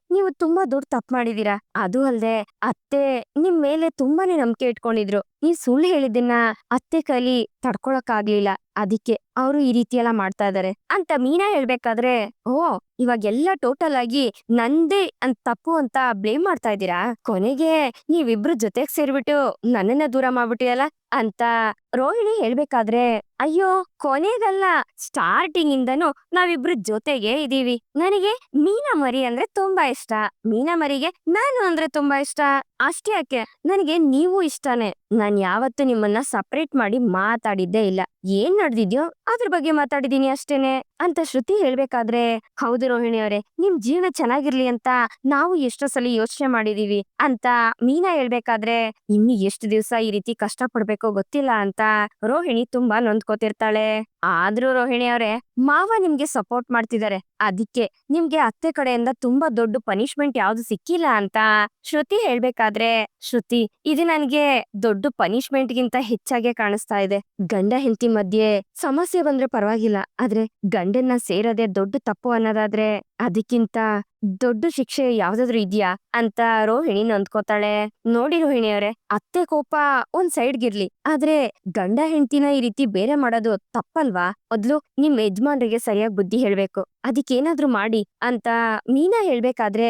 ನೀವು ತುಂಬಾ ದೊಡ್ಡ ತಪ್ಪು ಮಾಡಿದೀರಾ. ಅದು ಅಲ್ದೆ, ಅತ್ತೆ ನಿಮ್ ಮೇಲೆ ತುಂಬಾನೇ ನಂಬಿಕೆ ಇಟ್ಕೊಂಡಿದ್ರು. ನೀವ್ ಸುಳ್ಳು ಹೇಳಿದ್ದನ್ನ ಅತ್ತೆ ಕಲಿ ತಡ್ಕೊಳಕ್ ಆಗ್ಲಿಲ್ಲ ಅದಕ್ಕೆ ಅವರು ಈ ರೀತಿ ಎಲ್ಲ ಮಾಡ್ತಾ ಇದಾರೆ. ಅಂತ ಮೀನಾ ಹೇಳ್ಬೇಕಾದ್ರೆ, ಓ, ಇವಾಗ ಎಲ್ಲ ಟೋಟಲ್ ಆಗಿ ನಂದೇ ಅಂತ ತಪ್ಪು ಅಂತ ಬ್ಲೇಮ್ ಮಾಡ್ತಾ ಇದ್ದೀರಾ? ಕೊನೆಗೆ ನೀವಿಬ್ರು ಜೊತೆಗ್ ಸೇರ್ಬಿಟ್ಟು ನನ್ನನ್ನ ದೂರ ಮಾಡ್ಬಿಟ್ಟಿಯಲ್ಲ ಅಂತ ರೋಹಿಣಿ ಹೇಳ್ಬೇಕಾದ್ರೆ, ಅಯ್ಯೋ, ಕೊನೆಗಲ್ಲ ಸ್ಟಾರ್ಟಿಂಗ್ ಇಂದನು ನಾವಿಬ್ರು ಜೊತೆಗೆ ಇದೀವಿ. ನನಗೆ ಮೀನಾ ಮರಿ ಅಂದ್ರೆ ತುಂಬಾ ಇಷ್ಟ. ಇಷ್ಟ? ಮೀನಾ ಮರಿಗೆ ನಾನು ಅಂದ್ರೆ ತುಂಬಾ ಇಷ್ಟ. ಅಷ್ಟೇ ಯಾಕೆ? ನನಗೆ ನೀವು ಇಷ್ಟನೇ. ನಾನ್ ಯಾವತ್ತೂ ನಿಮ್ಮನ್ನ ಸಪರೇಟ್ ಮಾಡಿ ಮಾತಾಡಿದ್ದೇ ಇಲ್ಲ. ಏನ್ ನಡೆದಿದ್ಯೋ ಅದ್ರ ಬಗ್ಗೆ ಮಾತಾಡಿದೀನಿ ಅಷ್ಟೇನೆ ಅಂತ ಶ್ರುತಿ ಹೇಳ್ಬೇಕಾದ್ರೆ, ಹೌದು ರೋಹಿಣಿ ಅವರೇ, ನಿಮ್ ಜೀವನ ಚೆನ್ನಾಗಿರ್ಲಿ ಅಂತ ನಾವು ಎಷ್ಟೋ ಸಲ ಯೋಚನೆ ಮಾಡಿದೀವಿ ಅಂತ ಮೀನಾ ಹೇಳ್ಬೇಕಾದ್ರೆ, ಇನ್ನು ಎಷ್ಟು ದಿವಸ ಈ ರೀತಿ ಕಷ್ಟ ಪಡ್ಬೇಕೋ ಗೊತ್ತಿಲ್ಲ ಅಂತ ರೋಹಿಣಿ ತುಂಬಾ ನೊಂದ್ಕೋತಿರ್ತಾಳೆ. ಆದ್ರೂ ರೋಹಿಣಿ ಅವರೇ, ಮಾವ ನಿಮ್ಗೆ ಸಪೋರ್ಟ್ ಮಾಡ್ತಿದ್ದಾರೆ ಅದಕ್ಕೆ ನಿಮ್ಗೆ ಅತ್ತೆ ಕಡೆಯಿಂದ ತುಂಬಾ ದೊಡ್ಡ ಪನಿಷ್ಮೆಂಟ್ ಯಾವ್ದು ಸಿಕ್ಕಿಲ್ಲ ಅಂತ ಶ್ರುತಿ ಹೇಳ್ಬೇಕಾದ್ರೆ, ಶ್ರುತಿ, ಇದು ನನ್ಗೆ ದೊಡ್ಡ ಪನಿಷ್ಮೆಂಟ್ ಗಿಂತ ಹೆಚ್ಚಾಗೆ ಕಾಣಿಸ್ತಾ ಇದೆ. ಗಂಡ ಹೆಂಡತಿ ಮಧ್ಯೆ ಸಮಸ್ಯೆ ಬಂದ್ರೆ ಪರವಾಗಿಲ್ಲ. ಆದ್ರೆ ಗಂಡನ್ನ ಸೇರದೆ ದೊಡ್ಡ ತಪ್ಪು ಅನ್ನೋದಾದ್ರೆ ಅದಕ್ಕಿಂತ ದೊಡ್ಡ ಶಿಕ್ಷೆ ಯಾವ್ದಾದ್ರು ಇದ್ಯಾ? ಅಂತ ರೋಹಿಣಿ ನೊಂದ್ಕೋತಾಳೆ. ನೋಡಿ ರೋಹಿಣಿ ಅವರೇ, ಅತ್ತೆ ಕೋಪ ಒಂದ್ ಸೈಡ್ಗಿರ್ಲಿ ಆದ್ರೆ ಗಂಡ ಹೆಂಡತಿನ ಈ ರೀತಿ ಬೇರೆ ಮಾಡೋದು ತಪ್ಪಲ್ವಾ? ಮೊದ್ಲು ನಿಮ್ ಯಜಮಾನ್ರಿಗೆ ಸರಿಯಾಗಿ ಬುದ್ಧಿ ಹೇಳ್ಬೇಕು. ಅದಕ್ಕೇನಾದ್ರೂ ಮಾಡಿ ಅಂತ ಮೀನಾ ಹೇಳ್ಬೇಕಾದ್ರೆ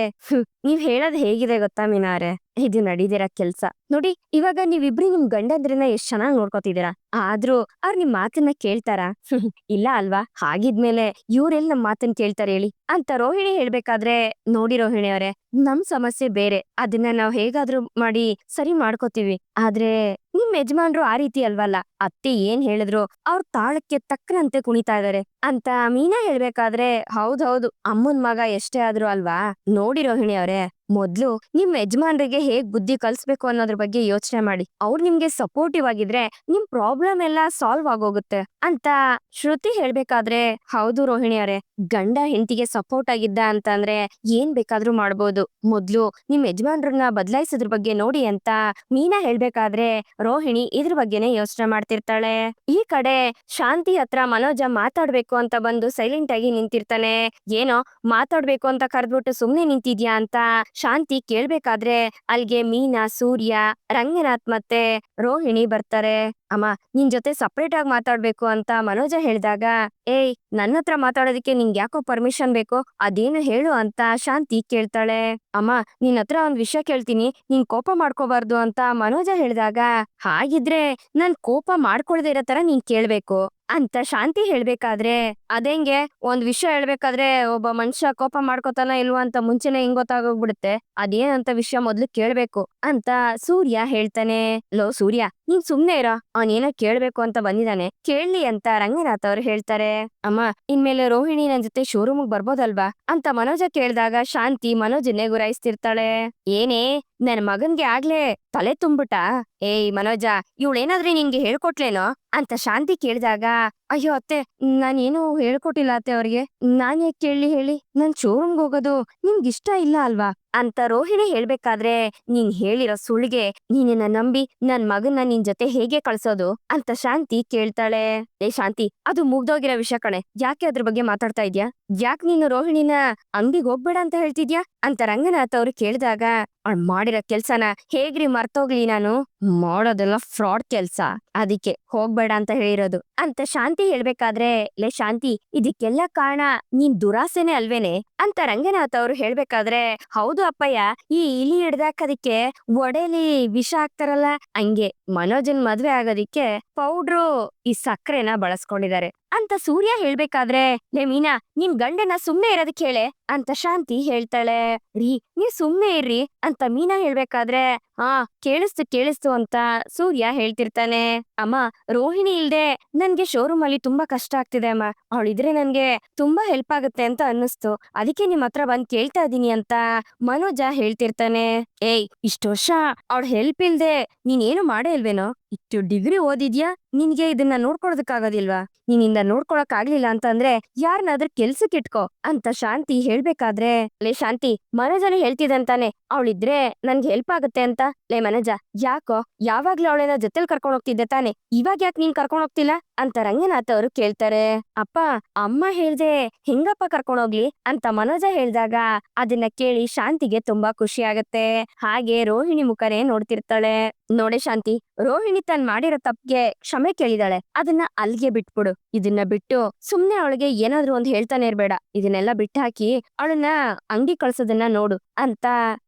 ನೀವ್ ಹೇಳೋದ್ ಹೇಗಿದೆ ಗೊತ್ತಾ ಮೀನಾ ಅವ್ರೆ? ಇದು ನಡೀದಿರ ಕೆಲ್ಸ. ನೋಡಿ, ಇವಾಗ ನೀವಿಬ್ರಿ ನಿಮ್ ಗಂಡಂದ್ರನ್ನ ಎಷ್ಟ್ ಚೆನ್ನಾಗ್ ನೋಡ್ಕೋತಿದೀರಾ ಆದ್ರೂ ಅವ್ರ ನಿಮ್ ಮಾತನ್ನ ಕೇಳ್ತಾರಾ? ಇಲ್ಲ ಅಲ್ವಾ? ಹಾಗಿದ್ಮೇಲೆ ಇವ್ರೆಲ್ ನಮ್ ಮಾತನ್ನ ಕೇಳ್ತಾರೆ ಹೇಳಿ. ಅಂತ ರೋಹಿಣಿ ಹೇಳ್ಬೇಕಾದ್ರೆ, ನೋಡಿ ರೋಹಿಣಿ ಅವರೇ, ನಮ್ ಸಮಸ್ಯೆ ಬೇರೆ. ಅದನ್ನ ನಾವ್ ಹೇಗಾದ್ರೂ ಮಾಡಿ ಸರಿ ಮಾಡ್ಕೋತೀವಿ. ಆದ್ರೆ ನಿಮ್ ಯಜಮಾನ್ರು ಆ ರೀತಿ ಅಲ್ವಲ್ಲ? ಅತ್ತೆ ಏನ್ ಹೇಳಿದ್ರು, ಅವ್ರ ತಾಳಕ್ಕೆ ತಕ್ಕನಂತೆ ಕುಣಿತಾ ಇದಾರೆ. ಅಂತ ಮೀನಾ ಹೇಳ್ಬೇಕಾದ್ರೆ ಹೌದೌದು ಅಮ್ಮನ್ ಮಗ ಎಷ್ಟೇ ಆದ್ರೂ ಅಲ್ವಾ? ನೋಡಿ ರೋಹಿಣಿ ಅವರೇ. ಮೊದ್ಲು ನಿಮ್ ಯಜಮಾನ್ರಿಗೆ ಹೇಗ್ ಬುದ್ಧಿ ಕಲ್ಸ್ಬೇಕು ಅನ್ನೋದ್ರ ಬಗ್ಗೆ ಯೋಚನೆ ಮಾಡಿ. ಅವ್ರು ನಿಮ್ಗೆ ಸಪೋರ್ಟಿವ್ ಆಗಿದ್ರೆ ನಿಮ್ ಪ್ರಾಬ್ಲಮ್ ಎಲ್ಲ ಸಾಲ್ವ್ ಆಗೋಗುತ್ತೆ ಅಂತ ಶ್ರುತಿ ಹೇಳ್ಬೇಕಾದ್ರೆ, ಹೌದು ರೋಹಿಣಿ ಅವರೇ, ಗಂಡ ಹೆಂಡತಿಗೆ ಸಪೋರ್ಟ್ ಆಗಿದ್ದ ಅಂತಂದ್ರೆ ಏನ್ ಬೇಕಾದ್ರೂ ಮಾಡ್ಬೋದು. ಮೊದ್ಲು ನಿಮ್ ಯಜಮಾನ್ರನ್ನ ಬದಲಾಯಿಸೋದ್ರ ಬಗ್ಗೆ ನೋಡಿ ಅಂತ ಮೀನಾ ಹೇಳ್ಬೇಕಾದ್ರೆ ರೋಹಿಣಿ ಇದ್ರ ಬಗ್ಗೆನೆ ಯೋಚನೆ ಮಾಡ್ತಿರ್ತಾಳೆ. ಈ ಕಡೆ ಶಾಂತಿ ಹತ್ರ ಮನೋಜ ಮಾತಾಡ್ಬೇಕು ಅಂತ ಬಂದು ಸೈಲೆಂಟ್ ಆಗಿ ನಿಂತಿರ್ತಾನೆ. ಏನೋ ಮಾತಾಡ್ಬೇಕು ಅಂತ ಕರೆದ್ಬಿಟ್ಟು ಸುಮ್ನೆ ನಿಂತಿದ್ಯಾ ಅಂತ ಶಾಂತಿ ಕೇಳ್ಬೇಕಾದ್ರೆ ಅಲ್ಗೆ ಮೀನಾ, ಸೂರ್ಯ, ರಂಗನಾಥ್ ಮತ್ತೆ ರೋಹಿಣಿ ಬರ್ತಾರೆ. ಅಮ್ಮ, ನಿನ್ ಜೊತೆ ಸಪ್ರೇಟ್ ಆಗಿ ಮಾತಾಡ್ಬೇಕು ಅಂತ ಮನೋಜ ಹೇಳಿದಾಗ, ಏಯ್ ನನ್ನ ಹತ್ರ ಮಾತಾಡೋದಕ್ಕೆ ನಿಂಗೆ ಯಾಕೋ ಪರ್ಮಿಷನ್ ಬೇಕು? ಅದೇನು ಹೇಳು ಅಂತ ಶಾಂತಿ ಕೇಳ್ತಾಳೆ. ಅಮ್ಮ, ನಿನ್ ಹತ್ರ ಒಂದ್ ವಿಷಯ ಕೇಳ್ತೀನಿ. ನೀನ್ ಕೋಪ ಮಾಡ್ಕೋಬಾರ್ದು ಅಂತ ಮನೋಜ ಹೇಳಿದಾಗ, ಹಾಗಿದ್ರೆ ನಾನ್ ಕೋಪ ಮಾಡ್ಕೊಳ್ದೇ ಇರೋ ತರ ನೀನ್ ಕೇಳ್ಬೇಕು. ಅಂತ ಶಾಂತಿ ಹೇಳ್ಬೇಕಾದ್ರೆ ಅದೇಂಗೆ ಒಂದ್ ವಿಷಯ ಹೇಳ್ಬೇಕಾದ್ರೆ, ಒಬ್ಬ ಮನುಷ್ಯ ಕೋಪ ಮಾಡ್ಕೋತಾನ ಇಲ್ವಾ ಅಂತ ಮುಂಚೆನೆ ಹಿಂಗ್ ಗೊತ್ತಾಗೋಗ್ಬಿಡುತ್ತೆ? ಅದೇನಂತ ವಿಷಯ ಮೊದ್ಲು ಕೇಳ್ಬೇಕು ಅಂತ ಸೂರ್ಯ ಹೇಳ್ತಾನೆ. ಲೋ ಸೂರ್ಯ ನೀನ್ ಸುಮ್ನೆ ಇರೋ. ಅವನೇನೋ ಕೇಳ್ಬೇಕು ಅಂತ ಬಂದಿದಾನೆ. ಕೇಳ್ಲಿ ಅಂತ ರಂಗನಾಥ್ ಅವ್ರು ಹೇಳ್ತಾರೆ. ಅಮ್ಮ, ಇನ್ಮೇಲೆ ರೋಹಿಣಿ ನನ್ ಜೊತೆ ಶೋರೂಮ್ ಬರ್ಬೋದಲ್ವಾ? ಅಂತ ಮನೋಜ ಕೇಳ್ದಾಗ ಶಾಂತಿ ಮನೋಜನ್ನೇ ಗುರಾಯಿಸ್ತಿರ್ತಾಳೆ. ಏನೇ, ನನ್ ಮಗನ್ಗೆ ಆಗ್ಲೇ ತಲೆ ತುಂಬಿಟ ಏಯ್ ಮನೋಜ, ಇವಳೇನಾದ್ರೆ ನಿಂಗೆ ಹೇಳ್ಕೊಟ್ಲೇನೋ? ಅಂತ ಶಾಂತಿ ಕೇಳಿದಾಗ ಅಯ್ಯೋ ಅತ್ತೆ, ನಾನೇನು ಹೇಳ್ಕೊಟ್ಟಿಲ್ಲ ಅತ್ತೆ ಅವ್ರಿಗೆ. ನಾನ್ ಯಾಕೆ ಕೇಳಿ ಹೇಳಿ? ನನ್ ಶೋರೂಮ್ಗೆ ಹೋಗೋದು ನಿಮ್ಗೆ ಇಷ್ಟ ಇಲ್ಲ ಅಲ್ವಾ? ಅಂತ ರೋಹಿಣಿ ಹೇಳ್ಬೇಕಾದ್ರೆ, ನೀನ್ ಹೇಳಿರೋ ಸುಳ್ಳಿಗೆ ನೀನ ನಂಬಿ ನನ್ ಮಗನ್ನ ನಿನ್ ಜೊತೆ ಹೇಗೆ ಕಳ್ಸೋದು? ಅಂತ ಶಾಂತಿ ಕೇಳ್ತಾಳೆ. ಏ ಶಾಂತಿ, ಅದು ಮುಗ್ದೋಗಿರೋ ವಿಷಯ ಕಣೆ. ಯಾಕೆ ಅದ್ರ ಬಗ್ಗೆ ಮಾತಾಡ್ತಾ ಇದ್ಯಾ? ಯಾಕ್ ನೀನು ರೋಹಿಣಿನ ಅಂಗಡಿಗೆ ಹೋಗ್ಬೇಡ ಅಂತ ಹೇಳ್ತಿದ್ಯಾ? ಅಂತ ರಂಗನಾಥ್ ಅವ್ರು ಕೇಳಿದಾಗ, ಅವ್ಳ್ ಮಾಡಿರೋ ಕೆಲ್ಸನ ಹೇಗ್ರಿ ಮರ್ತೋಗ್ಲಿ ನಾನು? ಮಾಡೋದೆಲ್ಲ ಫ್ರಾಡ್ ಕೆಲ್ಸ. ಅದಕ್ಕೆ ಹೋಗ್ಬೇಡ ಅಂತ ಹೇಳಿರೋದು. ಅಂತ ಶಾಂತಿ ಹೇಳ್ಬೇಕಾದ್ರೆ, ಲೇ ಶಾಂತಿ, ಇದಕ್ಕೆಲ್ಲ ಕಾರಣ ನೀನ್ ದುರಾಸೆನೆ ಅಲ್ವೇನೆ? ಅಂತ ರಂಗನಾಥ್ ಅವ್ರು ಹೇಳ್ಬೇಕಾದ್ರೆ, ಹೌದು ಅಪ್ಪಯ್ಯ, ಈ ಇಲಿ ಹಿಡ್ದಾಕದಕ್ಕೆ ಒಡೆಲಿ ವಿಷ ಹಾಕ್ತಾರಲ್ಲ, ಹಂಗೆ ಮನೋಜನ್ ಮದ್ವೆ ಆಗೋದಿಕ್ಕೆ ಪೌಡ್ರು ಈ ಸಕ್ಕರೆನ ಬಳಸ್ಕೊಂಡಿದ್ದಾರೆ. ಅಂತ ಸೂರ್ಯ ಹೇಳ್ಬೇಕಾದ್ರೆ, ಲೇ ಮೀನಾ, ನಿನ್ ಗಂಡನ ಸುಮ್ನೆ ಇರೋದಕ್ಕೆ ಹೇಳೆ ಅಂತ ಶಾಂತಿ ಹೇಳ್ತಾಳೆ. ರೀ, ನೀವ್ ಸುಮ್ನೆ ಇರ್ರಿ ಅಂತ ಮೀನಾ ಹೇಳ್ಬೇಕಾದ್ರೆ, ಆ, ಕೇಳಿಸ್ತು ಕೇಳಿಸ್ತು ಅಂತ ಸೂರ್ಯ ಹೇಳ್ತಿರ್ತಾನೆ. ಅಮ್ಮ, ರೋಹಿಣಿ ಇಲ್ದೆ ನನ್ಗೆ ಶೋರೂಮ್ ಅಲ್ಲಿ ತುಂಬಾ ಕಷ್ಟ ಆಗ್ತಿದೆ ಅಮ್ಮ. ಅವಳಿದ್ರೆ ನನ್ಗೆ ತುಂಬಾ ಹೆಲ್ಪ್ ಆಗುತ್ತೆ ಅಂತ ಅನ್ನಿಸ್ತು. ಅದಕ್ಕೆ ನಿಮ್ ಹತ್ರ ಬಂದ್ ಕೇಳ್ತಾ ಇದೀನಿ ಅಂತ ಮನೋಜ ಹೇಳ್ತಿರ್ತಾನೆ. ಏಯ್, ಇಷ್ಟು ವರ್ಷ, ಅವಳ ಹೆಲ್ಪ್ ಇಲ್ದೆ ನೀನೇನು ಮಾಡೇ ಇಲ್ವೇನೋ? ಇಷ್ಟು ಡಿಗ್ರಿ ಓದಿದ್ಯಾ? ನಿನ್ಗೆ ಇದನ್ನ ನೋಡ್ಕೊಳೋದಕ್ಕಾಗೋದಿಲ್ವಾ? ನಿನ್ನಿಂದ ನೋಡ್ಕೊಳಕ್ ಆಗ್ಲಿಲ್ಲ ಅಂತಂದ್ರೆ ಯಾರನ್ನಾದ್ರೂ ಕೆಲ್ಸಕ್ಕೆ ಇಟ್ಕೋ ಅಂತ ಶಾಂತಿ ಹೇಳ್ಬೇಕಾದ್ರೆ, ಲೇ ಶಾಂತಿ, ಮನೋಜನ ಹೇಳ್ತಿದಂತಾನೆ ಅವಳಿದ್ರೆ ನನ್ಗೆ ಹೆಲ್ಪ್ ಆಗುತ್ತೆ ಅಂತ. ಲೇ ಮನೋಜ, ಯಾಕೋ? ಯಾವಾಗ್ಲೂ ಅವಳನ್ನ ಜೊತೆಲ್ ಕರ್ಕೊಂಡ್ ಹೋಗ್ತಿದ್ದೆ ತಾನೆ. ಇವಾಗ ಯಾಕೆ ನೀನ್ ಕರ್ಕೊಂಡ್ ಹೋಗ್ತಿಲ್ಲ? ಅಂತ ರಂಗನಾಥ್ ಅವರು ಕೇಳ್ತಾರೆ. ಅಪ್ಪ, ಅಮ್ಮ ಹೇಳ್ದೆ ಹೆಂಗಪ್ಪ ಕರ್ಕೊಂಡ್ ಹೋಗ್ಲಿ ಅಂತ ಮನೋಜ ಹೇಳ್ದಾಗ ಅದನ್ನ ಕೇಳಿ ಶಾಂತಿಗೆ ತುಂಬಾ ಖುಷಿ ಆಗತ್ತೆ. ಹಾಗೆ ರೋಹಿಣಿ ಮುಖನೇ ನೋಡ್ತಿರ್ತಾಳೆ. ನೋಡೆ ಶಾಂತಿ, ರೋಹಿಣಿ ತನ್ ಮಾಡಿರೋ ತಪ್ಪಿಗೆ ಕ್ಷಮೆ ಕೇಳಿದಾಳೆ. ಅದನ್ನ ಅಲ್ಗೆ ಬಿಟ್ಬಿಡು. ಇದನ್ನ ಬಿಟ್ಟು ಸುಮ್ನೆ ಅವಳಿಗೆ ಏನಾದ್ರೂ ಒಂದ್ ಹೇಳ್ತಾನೆ ಇರ್ಬೇಡ. ಇದನ್ನೆಲ್ಲ ಬಿಟ್ಟಾಕಿ ಅವಳನ್ನ ಅಂಗಡಿ ಕಳ್ಸೋದನ್ನ ನೋಡು ಅಂತ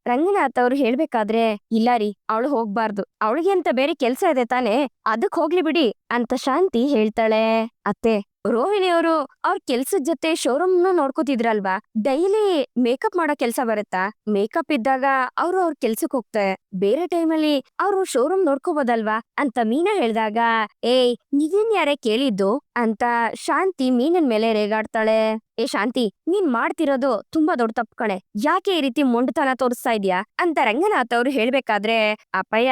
ರಂಗನಾಥ್ ಅವ್ರು ಹೇಳ್ಬೇಕಾದ್ರೆ, ಇಲ್ಲ ರೀ, ಅವಳು ಹೋಗ್ಬಾರ್ದು. ಅವಳಿಗೆ ಅಂತ ಬೇರೆ ಕೆಲ್ಸ ಇದೆ ತಾನೆ, ಅದಕ್ ಹೋಗ್ಲಿ ಬಿಡಿ. ಅಂತ ಶಾಂತಿ ಹೇಳ್ತಾಳೆ. ಅತ್ತೆ ರೋಹಿಣಿ ಅವರು ಅವ್ರ ಕೆಲ್ಸದ ಜೊತೆ ಶೋರೂಮ್ ನೋಡ್ಕೋತಿದ್ರಲ್ವಾ? ಡೈಲಿ ಮೇಕಪ್ ಮಾಡೋ ಕೆಲ್ಸ ಬರುತ್ತಾ? ಮೇಕಪ್ ಇದ್ದಾಗ ಅವ್ರು ಅವ್ರ ಕೆಲ್ಸಕ್ ಹೋಗ್ತಾರೆ. ಬೇರೆ ಟೈಮಲ್ಲಿ ಅವ್ರು ಶೋರೂಮ್ ನೋಡ್ಕೋಬೋದಲ್ವಾ? ಅಂತ ಮೀನಾ ಹೇಳ್ದಾಗ, ಏಯ್, ನೀನ್ ಯಾರೇ ಕೇಳಿದ್ದು? ಅಂತ ಶಾಂತಿ ಮೀನನ್ ಮೇಲೆ ರೇಗಾಡ್ತಾಳೆ. ಏ ಶಾಂತಿ, ನೀನ್ ಮಾಡ್ತಿರೋದು ತುಂಬಾ ದೊಡ್ಡ ತಪ್ಪು ಕಣೆ. ಯಾಕೆ ಈ ರೀತಿ ಮೊಂಡತನ ತೋರಿಸ್ತಾ ಇದ್ಯಾ? ಅಂತ ರಂಗನಾಥ್ ಅವ್ರು ಹೇಳ್ಬೇಕಾದ್ರೆ, ಅಪ್ಪಯ್ಯ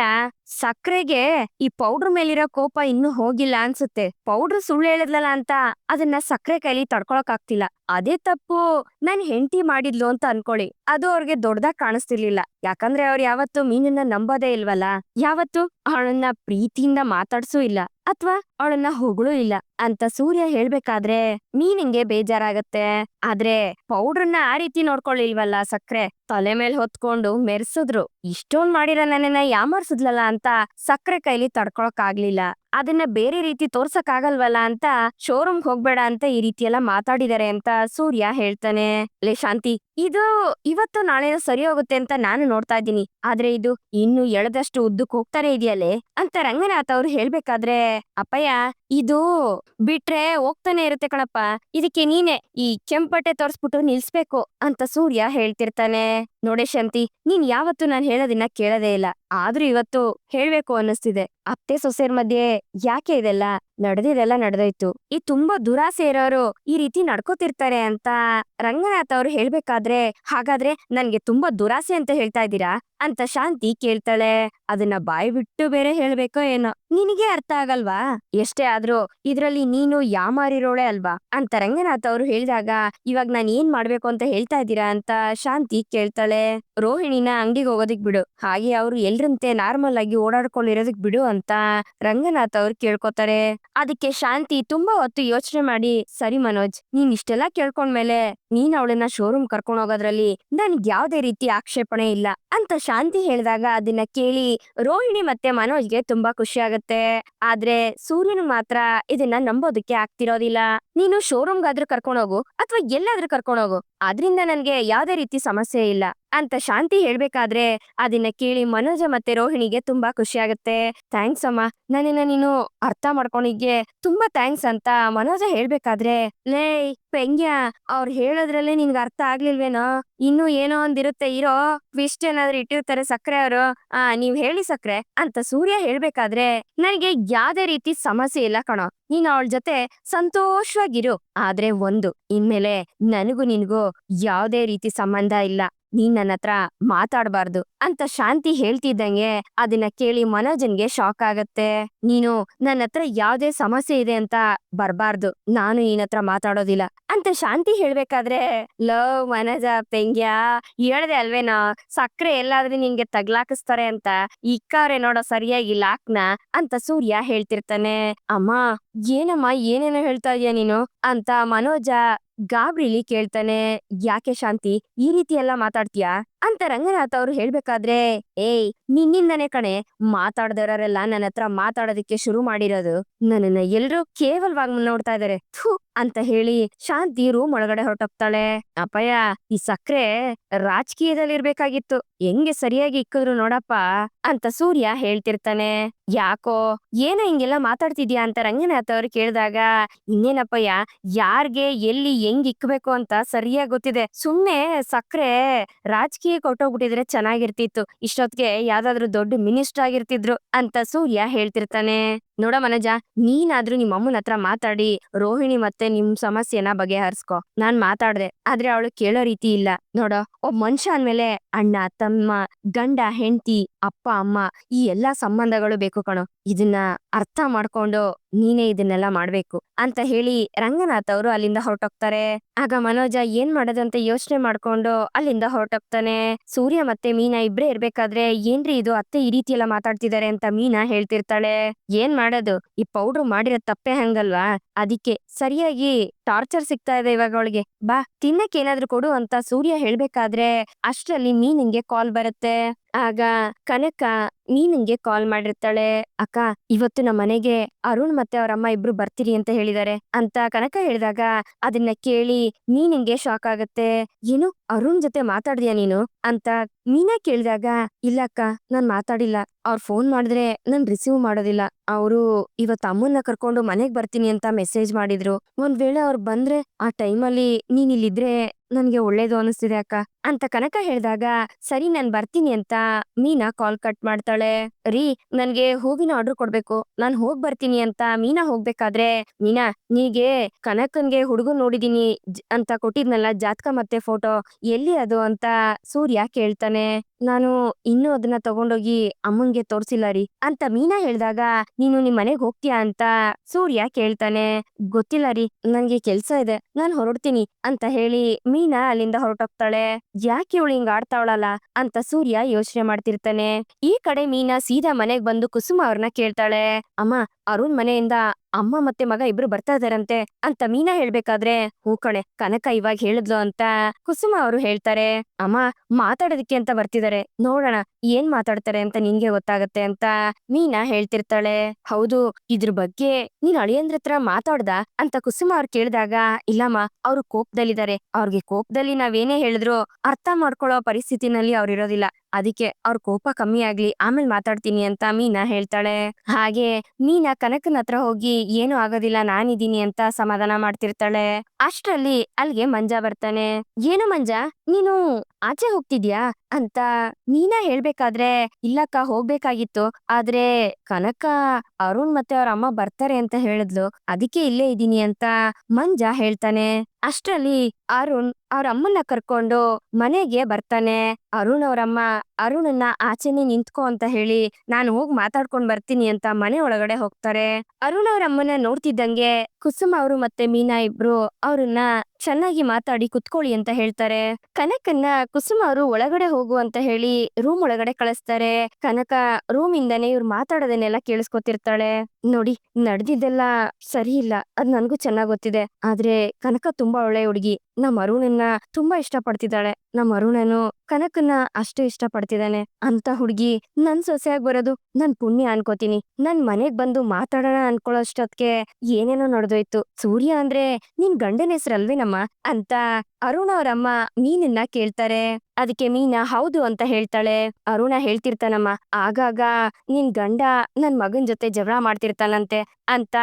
ಸಕ್ರೆಗೆ ಈ ಪೌಡರ್ ಮೇಲಿರೋ ಕೋಪ ಇನ್ನೂ ಹೋಗಿಲ್ಲ ಅನ್ಸುತ್ತೆ. ಪೌಡರ್ ಸುಳ್ಳು ಹೇಳಿದ್ಲಲ್ಲ ಅಂತ ಅದನ್ನ ಸಕ್ರೆ ಕೈಲಿ ತಡ್ಕೊಳಕ್ ಆಗ್ತಿಲ್ಲ ಅದೇ ತಪ್ಪು. ನನ್ ಹೆಂಡತಿ ಮಾಡಿದ್ಲು ಅಂತ ಅನ್ಕೊಳ್ಳಿ. ಅದು ಅವ್ರಿಗೆ ದೊಡ್ಡದಾಗ್ ಕಾಣಿಸ್ತಿರ್ಲಿಲ್ಲ. ಯಾಕಂದ್ರೆ ಅವ್ರು ಯಾವತ್ತು ಮೀನನ್ನ ನಂಬೋದೇ ಇಲ್ವಲ್ಲ? ಯಾವತ್ತು ಅವಳನ್ನ ಪ್ರೀತಿಯಿಂದ ಮಾತಾಡ್ಸೂ ಇಲ್ಲ. ಅಥವಾ ಅವಳನ್ನ ಹೊಗಳೂ ಇಲ್ಲ. ಅಂತ ಸೂರ್ಯ ಹೇಳ್ಬೇಕಾದ್ರೆ ಮೀನಿಂಗೆ ಬೇಜಾರಾಗತ್ತೆ. ಆದ್ರೆ ಪೌಡ್ರನ್ನ ಆ ರೀತಿ ನೋಡ್ಕೊಳ್ಳಿಲ್ವಲ್ಲ ಸಕ್ರೆ? ತಲೆ ಮೇಲೆ ಹೊತ್ಕೊಂಡು ಮೆರ್ಸಿದ್ರು. ಇಷ್ಟೊಂದ್ ಮಾಡಿರೋ ನನ್ನನ್ನ ಯಾಮರ್ಸಿದ್ಲಲ್ಲ ಅಂತ ಸಕ್ರೆ ಕೈಲಿ ತಡ್ಕೊಳಕ್ ಆಗ್ಲಿಲ್ಲ ಅದನ್ನ ಬೇರೆ ರೀತಿ ತೋರ್ಸಕ್ ಆಗಲ್ವಲ್ಲ ಅಂತ ಶೋರೂಮ್ ಹೋಗ್ಬೇಡ ಅಂತ ಈ ರೀತಿ ಎಲ್ಲ ಮಾತಾಡಿದಾರೆ ಅಂತ ಸೂರ್ಯ ಹೇಳ್ತಾನೆ. ಲೇ ಶಾಂತಿ, ಇದು ಇವತ್ತು ನಾಳೆ ಸರಿ ಹೋಗುತ್ತೆ ಅಂತ ನಾನು ನೋಡ್ತಾ ಇದ್ದೀನಿ. ಆದ್ರೆ ಇದು ಇನ್ನು ಎಳೆದಷ್ಟು ಉದ್ದಕ್ಕೆ ಹೋಗ್ತಾನೆ ಇದೆಯಲ್ಲೇ ಅಂತ ರಂಗನಾಥ್ ಅವ್ರು ಹೇಳ್ಬೇಕಾದ್ರೆ, ಅಪ್ಪಯ್ಯ, ಇದು ಬಿಟ್ರೆ ಹೋಗ್ತಾನೆ ಇರುತ್ತೆ ಕಣಪ್ಪ. ಇದಕ್ಕೆ ನೀನೆ ಈ ಕೆಂಪಟ್ಟೆ ತೋರ್ಸ್ಬಿಟ್ಟು ನಿಲ್ಸ್ಬೇಕು ಅಂತ ಸೂರ್ಯ ಹೇಳ್ತಿರ್ತಾನೆ. ನೋಡೆ ಶಾಂತಿ, ನೀನ್ ಯಾವತ್ತು ನಾನ್ ಹೇಳೋದಿನ್ನ ಕೇಳದೇ ಇಲ್ಲ. ಆದ್ರೂ ಇವತ್ತು ಹೇಳ್ಬೇಕು ಅನ್ನಿಸ್ತಿದೆ. ಅತ್ತೆ ಸೊಸೆರ್ ಮಧ್ಯೆ ಯಾಕೆ ಇದೆಲ್ಲ ನಡೆದಿದೆಲ್ಲ ನಡೆದೋಯ್ತು? ಈ ತುಂಬಾ ದುರಾಸೆ ಇರೋರು ಈ ರೀತಿ ನಡ್ಕೋತಿರ್ತಾರೆ ಅಂತ ರಂಗನಾಥ್ ಅವ್ರು ಹೇಳ್ಬೇಕಾದ್ರೆ, ಹಾಗಾದ್ರೆ ನನ್ಗೆ ತುಂಬಾ ದುರಾಸೆ ಅಂತ ಹೇಳ್ತಾ ಇದ್ದೀರಾ? ಅಂತ ಶಾಂತಿ ಕೇಳ್ತಾಳೆ. ಅದನ್ನ ಬಾಯಿ ಬಿಟ್ಟು ಬೇರೆ ಹೇಳ್ಬೇಕೋ ಏನೋ? ನಿನಗೆ ಅರ್ಥ ಆಗಲ್ವಾ? ಎಷ್ಟೇ ಆದ್ರೂ ಇದ್ರಲ್ಲಿ ನೀನು ಯಾಮಾರಿರೋಳೆ ಅಲ್ವಾ? ಅಂತ ರಂಗನಾಥ್ ಅವ್ರು ಹೇಳಿದಾಗ, ಇವಾಗ ನಾನ್ ಏನ್ ಮಾಡ್ಬೇಕು ಅಂತ ಹೇಳ್ತಾ ಇದ್ದೀರಾ ಅಂತ ಶಾಂತಿ ಕೇಳ್ತಾಳೆ. ರೋಹಿಣಿನ ಅಂಗಡಿಗೆ ಹೋಗೋದಿಕ್ ಬಿಡು. ಹಾಗೆ ಅವ್ರು ಎಲ್ರಂತೆ ನಾರ್ಮಲ್ ಆಗಿ ಓಡಾಡ್ಕೊಂಡಿರೋದಕ್ ಬಿಡು ಅಂತ ರಂಗನಾಥ್ ಅವ್ರು ಕೇಳ್ಕೊತಾರೆ. ಅದಕ್ಕೆ ಶಾಂತಿ ತುಂಬಾ ಹೊತ್ತು ಯೋಚನೆ ಮಾಡಿ, ಸರಿ ಮನೋಜ್, ನೀನ್ ಇಷ್ಟೆಲ್ಲಾ ಕೇಳ್ಕೊಂಡ್ಮೇಲೆ ನೀನ್ ಅವಳನ್ನ ಶೋರೂಮ್ ಕರ್ಕೊಂಡ್ ಹೋಗೋದ್ರಲ್ಲಿ ನನ್ಗೆ ಯಾವ್ದೇ ರೀತಿ ಆಕ್ಷೇಪಣೆ ಇಲ್ಲ ಅಂತ ಶಾಂತಿ ಹೇಳಿದಾಗ ಅದನ್ನ ಕೇಳಿ ರೋಹಿಣಿ ಮತ್ತೆ ಮನೋಜ್ಗೆ ತುಂಬಾ ಖುಷಿ ಆಗತ್ತೆ. ಆದ್ರೆ ಸೂರ್ಯನ್ ಮಾತ್ರ ಇದನ್ನ ನಂಬೋದಕ್ಕೆ ಆಗ್ತಿರೋದಿಲ್ಲ. ನೀನು ಶೋರೂಮ್ಗಾದ್ರೂ ಕರ್ಕೊಂಡ್ ಹೋಗು, ಅಥವಾ ಎಲ್ಲಾದ್ರೂ ಕರ್ಕೊಂಡ್ ಹೋಗು ಅದ್ರಿಂದ ನನ್ಗೆ ಯಾವ್ದೇ ರೀತಿ ಸಮಸ್ಯೆ ಇಲ್ಲ. ಅಂತ ಶಾಂತಿ ಹೇಳ್ಬೇಕಾದ್ರೆ ಅದನ್ನ ಕೇಳಿ ಮನೋಜ ಮತ್ತೆ ರೋಹಿಣಿಗೆ ತುಂಬಾ ಖುಷಿ ಆಗುತ್ತೆ. ಥ್ಯಾಂಕ್ಸ್ ಅಮ್ಮ. ನನ್ನನ್ನ ನೀನು ಅರ್ಥ ಮಾಡ್ಕೊಂಡಿದ್ಯೆ. ತುಂಬಾ ಥ್ಯಾಂಕ್ಸ್ ಅಂತ ಮನೋಜ ಹೇಳ್ಬೇಕಾದ್ರೆ, ಲೇ ಪೆಂಗ್ಯ ಅವ್ರು ಹೇಳೋದ್ರಲ್ಲೇ ನಿನ್ಗೆ ಅರ್ಥ ಆಗ್ಲಿಲ್ವೇನೋ? ಇನ್ನು ಏನೋ ಒಂದಿರುತ್ತೆ, ಇರೋ ಟ್ವಿಸ್ಟ್ ಏನಾದ್ರು ಇಟ್ಟಿರ್ತಾರೆ ಸಕ್ರೆ ಅವರು. ಆ, ನೀವ್ ಹೇಳಿ ಸಕ್ರೆ. ಅಂತ ಸೂರ್ಯ ಹೇಳ್ಬೇಕಾದ್ರೆ, ನನಗೆ ಯಾವ್ದೇ ರೀತಿ ಸಮಸ್ಯೆ ಇಲ್ಲ ಕಣೋ. ನೀನ್ ಅವಳ ಜೊತೆ ಸಂತೋಷವಾಗಿರು. ಆದ್ರೆ ಒಂದು, ಇನ್ಮೇಲೆ ನನಗೂ ನಿನ್ಗೂ ಯಾವ್ದೇ ರೀತಿ ಸಂಬಂಧ ಇಲ್ಲ. ನೀನ್ ನನ್ನ ಹತ್ರ ಮಾತಾಡ್ಬಾರ್ದು ಅಂತ ಶಾಂತಿ ಹೇಳ್ತಿದ್ದಂಗೆ ಅದನ್ನ ಕೇಳಿ ಮನೋಜನ್ಗೆ ಶಾಕ್ ಆಗತ್ತೆ. ನೀನು ನನ್ನ ಹತ್ರ ಯಾವ್ದೇ ಸಮಸ್ಯೆ ಇದೆ ಅಂತ ಬರ್ಬಾರ್ದು. ನಾನು ನಿನ್ನ ಹತ್ರ ಮಾತಾಡೋದಿಲ್ಲ ಅಂತ ಶಾಂತಿ ಹೇಳ್ಬೇಕಾದ್ರೆ ಲವ್ ಮನೋಜ, ಪೆಂಗ್ಯ, ಹೇಳ್ದೆ ಅಲ್ವೇನಾ ಸಕ್ಕರೆ ಎಲ್ಲಾದ್ರೂ ನಿನ್ಗೆ ತಗ್ಲಾಕಿಸ್ತಾರೆ ಅಂತ ಇಕ್ಕವ್ರೆ ನೋಡೋ ಸರಿಯಾಗಿ ಲಾಕ್ನ ಅಂತ ಸೂರ್ಯ ಹೇಳ್ತಿರ್ತಾನೆ. ಅಮ್ಮ, ಏನಮ್ಮ, ಏನೇನೋ ಹೇಳ್ತಾ ಇದೀಯ ನೀನು? ಅಂತ ಮನೋಜ ಗಾಬ್ರಿಲಿ ಕೇಳ್ತಾನೆ ಯಾಕೆ ಶಾಂತಿ? ಈ ರೀತಿ ಎಲ್ಲ ಮಾತಾಡ್ತೀಯಾ? ಅಂತ ರಂಗನಾಥ್ ಅವ್ರು ಹೇಳ್ಬೇಕಾದ್ರೆ, ಏಯ್, ನಿನ್ನಿಂದನೇ ಕಣೆ ಮಾತಾಡ್ದವರೆಲ್ಲ ನನ್ನ ಹತ್ರ ಮಾತಾಡೋದಕ್ಕೆ ಶುರು ಮಾಡಿರೋದು. ನನ್ನನ್ನ ಎಲ್ರೂ ಕೇವಲವಾಗಿ ನೋಡ್ತಾ ಇದಾರೆ. ಥೂ ಅಂತ ಹೇಳಿ ಶಾಂತಿ ರೂಮ್ ಒಳಗಡೆ ಹೊರಟೋಗ್ತಾಳೆ. ಅಪ್ಪಯ್ಯ, ಈ ಸಕ್ರೆ ರಾಜಕೀಯದಲ್ಲಿ ಇರ್ಬೇಕಾಗಿತ್ತು ಹೆಂಗೆ ಸರಿಯಾಗಿ ಇಕ್ಕಿದ್ರು ನೋಡಪ್ಪ ಅಂತ ಸೂರ್ಯ ಹೇಳ್ತಿರ್ತಾನೆ. ಯಾಕೋ, ಏನೋ ಹಿಂಗೆಲ್ಲ ಮಾತಾಡ್ತಿದ್ಯಾ ಅಂತ ರಂಗನಾಥ್ ಅವ್ರು ಕೇಳಿದಾಗ, ಇನ್ನೇನಪ್ಪಯ್ಯ, ಯಾರ್ಗೆ, ಎಲ್ಲಿ, ಹೆಂಗ್ ಇಕ್ಬೇಕು ಅಂತ ಸರಿಯಾಗಿ ಗೊತ್ತಿದೆ. ಸುಮ್ನೆ ಸಕ್ರೆ ರಾಜಕೀಯ ಕೊಟ್ಟೋಗ್ಬಿಟ್ಟಿದ್ರೆ ಚೆನ್ನಾಗಿರ್ತಿತ್ತು. ಇಷ್ಟೊತ್ಗೆ ಯಾವ್ದಾದ್ರು ದೊಡ್ಡ ಮಿನಿಸ್ಟರ್ ಆಗಿರ್ತಿದ್ರು ಅಂತ ಸೂರ್ಯ ಹೇಳ್ತಿರ್ತಾನೆ. ನೋಡ ಮನಜ, ನೀನಾದ್ರೂ ನಿಮ್ ಅಮ್ಮನ ಹತ್ರ ಮಾತಾಡಿ, ರೋಹಿಣಿ ಮತ್ತೆ ನಿಮ್ ಸಮಸ್ಯೆನ ಬಗೆಹರಿಸ್ಕೊ. ನಾನ್ ಮಾತಾಡ್ದೆ, ಆದ್ರೆ ಅವಳು ಕೇಳೋ ರೀತಿ ಇಲ್ಲ. ನೋಡ, ಒಬ್ಬ ಮನುಷ್ಯ ಅಂದ್ಮೇಲೆ ಅಣ್ಣ, ತಮ್ಮ, ಗಂಡ, ಹೆಂಡತಿ, ಅಪ್ಪ, ಅಮ್ಮ, ಈ ಎಲ್ಲಾ ಸಂಬಂಧಗಳು ಬೇಕು ಕಣೋ. ಇದನ್ನ ಅರ್ಥ ಮಾಡ್ಕೊಂಡು ನೀನೇ ಇದನ್ನೆಲ್ಲ ಮಾಡ್ಬೇಕು ಅಂತ ಹೇಳಿ ರಂಗನಾಥ್ ಅವರು ಅಲ್ಲಿಂದ ಹೊರಟೋಗ್ತಾರೆ. ಆಗ ಮನೋಜ ಏನ್ ಅಂತ ಯೋಚನೆ ಮಾಡ್ಕೊಂಡು ಅಲ್ಲಿಂದ ಹೊರಟೋಗ್ತಾನೆ. ಸೂರ್ಯ ಮತ್ತೆ ಮೀನಾ ಇಬ್ರೇ ಇರ್ಬೇಕಾದ್ರೆ ಏನ್ರಿ ಇದು? ಅತ್ತೆ ಈ ರೀತಿ ಎಲ್ಲ ಮಾತಾಡ್ತಿದ್ದಾರೆ ಅಂತ ಮೀನಾ ಹೇಳ್ತಿರ್ತಾಳೆ. ಏನ್ ಮಾಡೋದು. ಈ ಪೌಡ್ರ್ ಮಾಡಿರೋ ತಪ್ಪೆ ಹಂಗಲ್ವಾ? ಅದಕ್ಕೆ ಸರಿಯಾಗಿ ಟಾರ್ಚರ್ ಸಿಗ್ತಾ ಇದೆ ಇವಾಗ ಅವಳಿಗೆ. ಬಾ ತಿನ್ನಕ್ ಏನಾದ್ರು ಕೊಡು ಅಂತ ಸೂರ್ಯ ಹೇಳ್ಬೇಕಾದ್ರೆ ಅಷ್ಟ್ರಲ್ಲಿ ಮೀನಿಂಗೆ ಕಾಲ್ ಬರುತ್ತೆ. ಆಗ ಕನಕ ಮೀನಿಂಗೆ ಕಾಲ್ ಮಾಡಿರ್ತಾಳೆ. ಅಕ್ಕ, ಇವತ್ತು ನಮ್ಮ ಮನೆಗೆ ಅರುಣ್ ಮತ್ತೆ ಅವರ ಅಮ್ಮ ಇಬ್ರು ಬರ್ತೀರಿ ಅಂತ ಹೇಳಿದಾರೆ. ಅಂತ ಕನಕ ಹೇಳಿದಾಗ ಅದನ್ನ ಕೇಳಿ ಮೀನಿಂಗೆ ಶಾಕ್ ಆಗತ್ತೆ. ಏನು, ಅರುಣ್ ಜೊತೆ ಮಾತಾಡಿದ್ಯಾ ನೀನು? ಅಂತ ಮೀನಾ ಕೇಳಿದಾಗ, ಇಲ್ಲ ಅಕ್ಕ, ನಾನ್ ಮಾತಾಡಿಲ್ಲ. ಅವ್ರ್ ಫೋನ್ ಮಾಡಿದ್ರೆ ನಾನ್ ರಿಸೀವ್ ಮಾಡೋದಿಲ್ಲ. ಅವರು ಇವತ್ತು ಅಮ್ಮನ್ನ ಕರ್ಕೊಂಡು ಮನೆಗ್ ಬರ್ತೀನಿ ಅಂತ ಮೆಸೇಜ್ ಮಾಡಿದ್ರು. ಒಂದ್ ವೇಳೆ ಅವ್ರು ಬಂದ್ರೆ ಆ ಟೈಮಲ್ಲಿ ನೀನ್ ಇಲ್ಲಿದ್ರೆ ನನ್ಗೆ ಒಳ್ಳೇದು ಅನಿಸ್ತಿದೆ ಅಕ್ಕ. ಅಂತ ಕನಕ ಹೇಳಿದಾಗ, ಸರಿ, ನಾನ್ ಬರ್ತೀನಿ ಅಂತ ಮೀನಾ ಕಾಲ್ ಕಟ್ ಮಾಡ್ತಾಳೆ. ರೀ, ನನ್ಗೆ ಹೂವಿನ ಆರ್ಡರ್ ಕೊಡ್ಬೇಕು. ನಾನ್ ಹೋಗ್ ಬರ್ತೀನಿ ಅಂತ ಮೀನಾ ಹೋಗ್ಬೇಕಾದ್ರೆ, ಮೀನಾ, ನೀಗೆ ಕನಕನ್ಗೆ ಹುಡುಗನ್ ನೋಡಿದೀನಿ ಅಂತ ಕೊಟ್ಟಿದ್ನಲ್ಲ ಜಾತಕ ಮತ್ತೆ ಫೋಟೋ ಎಲ್ಲಿ ಅದು? ಅಂತ ಸೂರ್ಯ ಕೇಳ್ತಾನೆ. ನಾನು ಇನ್ನೂ ಅದನ್ನ ತಗೊಂಡೋಗಿ ಅಮ್ಮನ್ಗೆ ತೋರ್ಸಿಲ್ಲ ರೀ. ಅಂತ ಮೀನಾ ಹೇಳ್ದಾಗ, ನೀನು ನಿಮ್ ಮನೆಗ್ ಹೋಗ್ತೀಯಾ? ಅಂತ ಸೂರ್ಯ ಕೇಳ್ತಾನೆ. ಗೊತ್ತಿಲ್ಲ ರೀ ನನ್ಗೆ ಕೆಲ್ಸ ಇದೆ. ನಾನ್ ಹೊರಡ್ತೀನಿ. ಅಂತ ಹೇಳಿ ಅಲ್ಲಿಂದ ಹೊರಟೋಗ್ತಾಳೆ. ಯಾಕೆ ಇವಳು ಹಿಂಗ ಆಡ್ತಾವಳಲ್ಲ? ಅಂತ ಸೂರ್ಯ ಯೋಚನೆ ಮಾಡ್ತಿರ್ತಾನೆ. ಈ ಕಡೆ ಮೀನಾ ಸೀದಾ ಮನೆಗ್ ಬಂದು ಕುಸುಮ ಅವ್ರನ್ನ ಕೇಳ್ತಾಳೆ. ಅಮ್ಮ ಅರುಣ್ ಮನೆಯಿಂದ ಅಮ್ಮ ಮತ್ತೆ ಮಗ ಇಬ್ರು ಬರ್ತಾ ಇದಾರಂತೆ ಅಂತ ಮೀನಾ ಹೇಳ್ಬೇಕಾದ್ರೆ, ಹೂ ಕಣೆ, ಕನಕ ಇವಾಗ ಹೇಳಿದ್ಲು ಅಂತ ಕುಸುಮ ಅವರು ಹೇಳ್ತಾರೆ. ಅಮ್ಮ, ಮಾತಾಡೋದಕ್ಕೆ ಅಂತ ಬರ್ತಿದಾರೆ ನೋಡೋಣ, ಏನ್ ಮಾತಾಡ್ತಾರೆ ಅಂತ ನಿನ್ಗೆ ಗೊತ್ತಾಗತ್ತೆ ಅಂತ ಮೀನಾ ಹೇಳ್ತಿರ್ತಾಳೆ. ಹೌದು, ಇದ್ರ ಬಗ್ಗೆ ನೀನ್ ಅಳಿಯಂದ್ರ ಹತ್ರ ಮಾತಾಡ್ದ? ಅಂತ ಕುಸುಮ ಅವ್ರು ಕೇಳಿದಾಗ, ಇಲ್ಲಮ್ಮ, ಅವ್ರು ಕೋಪದಲ್ಲಿದ್ದಾರೆ. ಅವ್ರಿಗೆ ಕೋಪದಲ್ಲಿ ನಾವೇನೇ ಹೇಳಿದ್ರು ಅರ್ಥ ಮಾಡ್ಕೊಳ್ಳೋ ಪರಿಸ್ಥಿತಿನಲ್ಲಿ ಅವ್ರು ಇರೋದಿಲ್ಲ. ಅದಕ್ಕೆ ಅವ್ರ ಕೋಪ ಕಮ್ಮಿ ಆಗ್ಲಿ, ಆಮೇಲೆ ಮಾತಾಡ್ತೀನಿ ಅಂತ ಮೀನಾ ಹೇಳ್ತಾಳೆ. ಹಾಗೆ ಮೀನಾ ಕನಕನ ಹತ್ರ ಹೋಗಿ, ಏನು ಆಗೋದಿಲ್ಲ, ನಾನಿದ್ದೀನಿ ಅಂತ ಸಮಾಧಾನ ಮಾಡ್ತಿರ್ತಾಳೆ. ಅಷ್ಟ್ರಲ್ಲಿ ಅಲ್ಲಿಗೆ ಮಂಜ ಬರ್ತಾನೆ. ಏನು ಮಂಜ, ನೀನು ಆಚೆ ಹೋಗ್ತಿದ್ಯಾ? ಅಂತ ಮೀನಾ ಹೇಳ್ಬೇಕಾದ್ರೆ, ಇಲ್ಲಕ್ಕ ಹೋಗ್ಬೇಕಾಗಿತ್ತು. ಆದ್ರೆ ಕನಕ, ಅರುಣ್ ಮತ್ತೆ ಅವ್ರ ಅಮ್ಮ ಬರ್ತಾರೆ ಅಂತ ಹೇಳಿದ್ಲು. ಅದಕ್ಕೆ ಇಲ್ಲೇ ಇದೀನಿ ಅಂತ ಮಂಜ ಹೇಳ್ತಾನೆ. ಅಷ್ಟರಲ್ಲಿ ಅರುಣ್ ಅವ್ರ ಅಮ್ಮನ್ನ ಕರ್ಕೊಂಡು ಮನೆಗೆ ಬರ್ತಾನೆ. ಅರುಣ್ ಅವ್ರಮ್ಮ ಅರುಣನ್ನ ಆಚೆನೆ ನಿಂತ್ಕೋ ಅಂತ ಹೇಳಿ ನಾನು ಹೋಗ್ ಮಾತಾಡ್ಕೊಂಡ್ ಬರ್ತೀನಿ ಅಂತ ಮನೆ ಒಳಗಡೆ ಹೋಗ್ತಾರೆ. ಅರುಣ್ ಅವ್ರ ಅಮ್ಮನ ನೋಡ್ತಿದ್ದಂಗೆ ಕುಸುಮ ಅವರು ಮತ್ತೆ ಮೀನಾ ಇಬ್ರು ಅವ್ರನ್ನ ಚೆನ್ನಾಗಿ ಮಾತಾಡಿ ಕುತ್ಕೊಳ್ಳಿ ಅಂತ ಹೇಳ್ತಾರೆ. ಕನಕನ್ನ ಕುಸುಮ ಅವರು ಒಳಗಡೆ ಹೋಗು ಅಂತ ಹೇಳಿ ರೂಮ್ ಒಳಗಡೆ ಕಳಿಸ್ತಾರೆ. ಕನಕ ರೂಮ್ ಇಂದಾನೆ ಇವ್ರು ಮಾತಾಡೋದನ್ನೆಲ್ಲ ಕೇಳಿಸ್ಕೊತಿರ್ತಾಳೆ. ನೋಡಿ, ನಡೆದಿದ್ದೆಲ್ಲ ಸರಿ ಇಲ್ಲ. ಅದ್ ನನ್ಗೂ ಚೆನ್ನಾಗ್ ಗೊತ್ತಿದೆ. ಆದ್ರೆ ಕನಕ ತುಂಬಾ ಒಳ್ಳೆ ಹುಡುಗಿ. ನಮ್ಮ ಅರುಣನ್ನ ತುಂಬಾ ಇಷ್ಟ ಪಡ್ತಿದ್ದಾಳೆ ನಮ್ ಅರುಣನು ಕನಕನ್ನ ಅಷ್ಟೇ ಇಷ್ಟ ಪಡ್ತಿದ್ದಾನೆ ಅಂತ ಹುಡುಗಿ, ನನ್ ಸೊಸೆಯಾಗಿ ಬರೋದು, ನನ್ ಪುಣ್ಯ ಅನ್ಕೋತೀನಿ. ನನ್ ಮನೆಗ್ ಬಂದು ಮಾತಾಡೋಣ ಅನ್ಕೊಳ್ಳೋಷ್ಟೊತ್ಗೆ ಏನೇನೋ ನಡೆದೋಯ್ತು. ಸೂರ್ಯ ಅಂದ್ರೆ ನಿನ್ ಗಂಡನ ಹೆಸ್ರಲ್ವೇನಮ್ಮ ಅಂತ ಅರುಣ ಅವ್ರಮ್ಮ ಮೀನನ್ನ ಕೇಳ್ತಾರೆ. ಅದಕ್ಕೆ ಮೀನಾ, ಹೌದು ಅಂತ ಹೇಳ್ತಾಳೆ. ಅರುಣ ಹೇಳ್ತಿರ್ತಾನಮ್ಮ, ಆಗಾಗ ನಿನ್ ಗಂಡ ನನ್ ಮಗನ್ ಜೊತೆ ಜಗಳ ಮಾಡ್ತಿರ್ತಾನಂತೆ ಅಂತ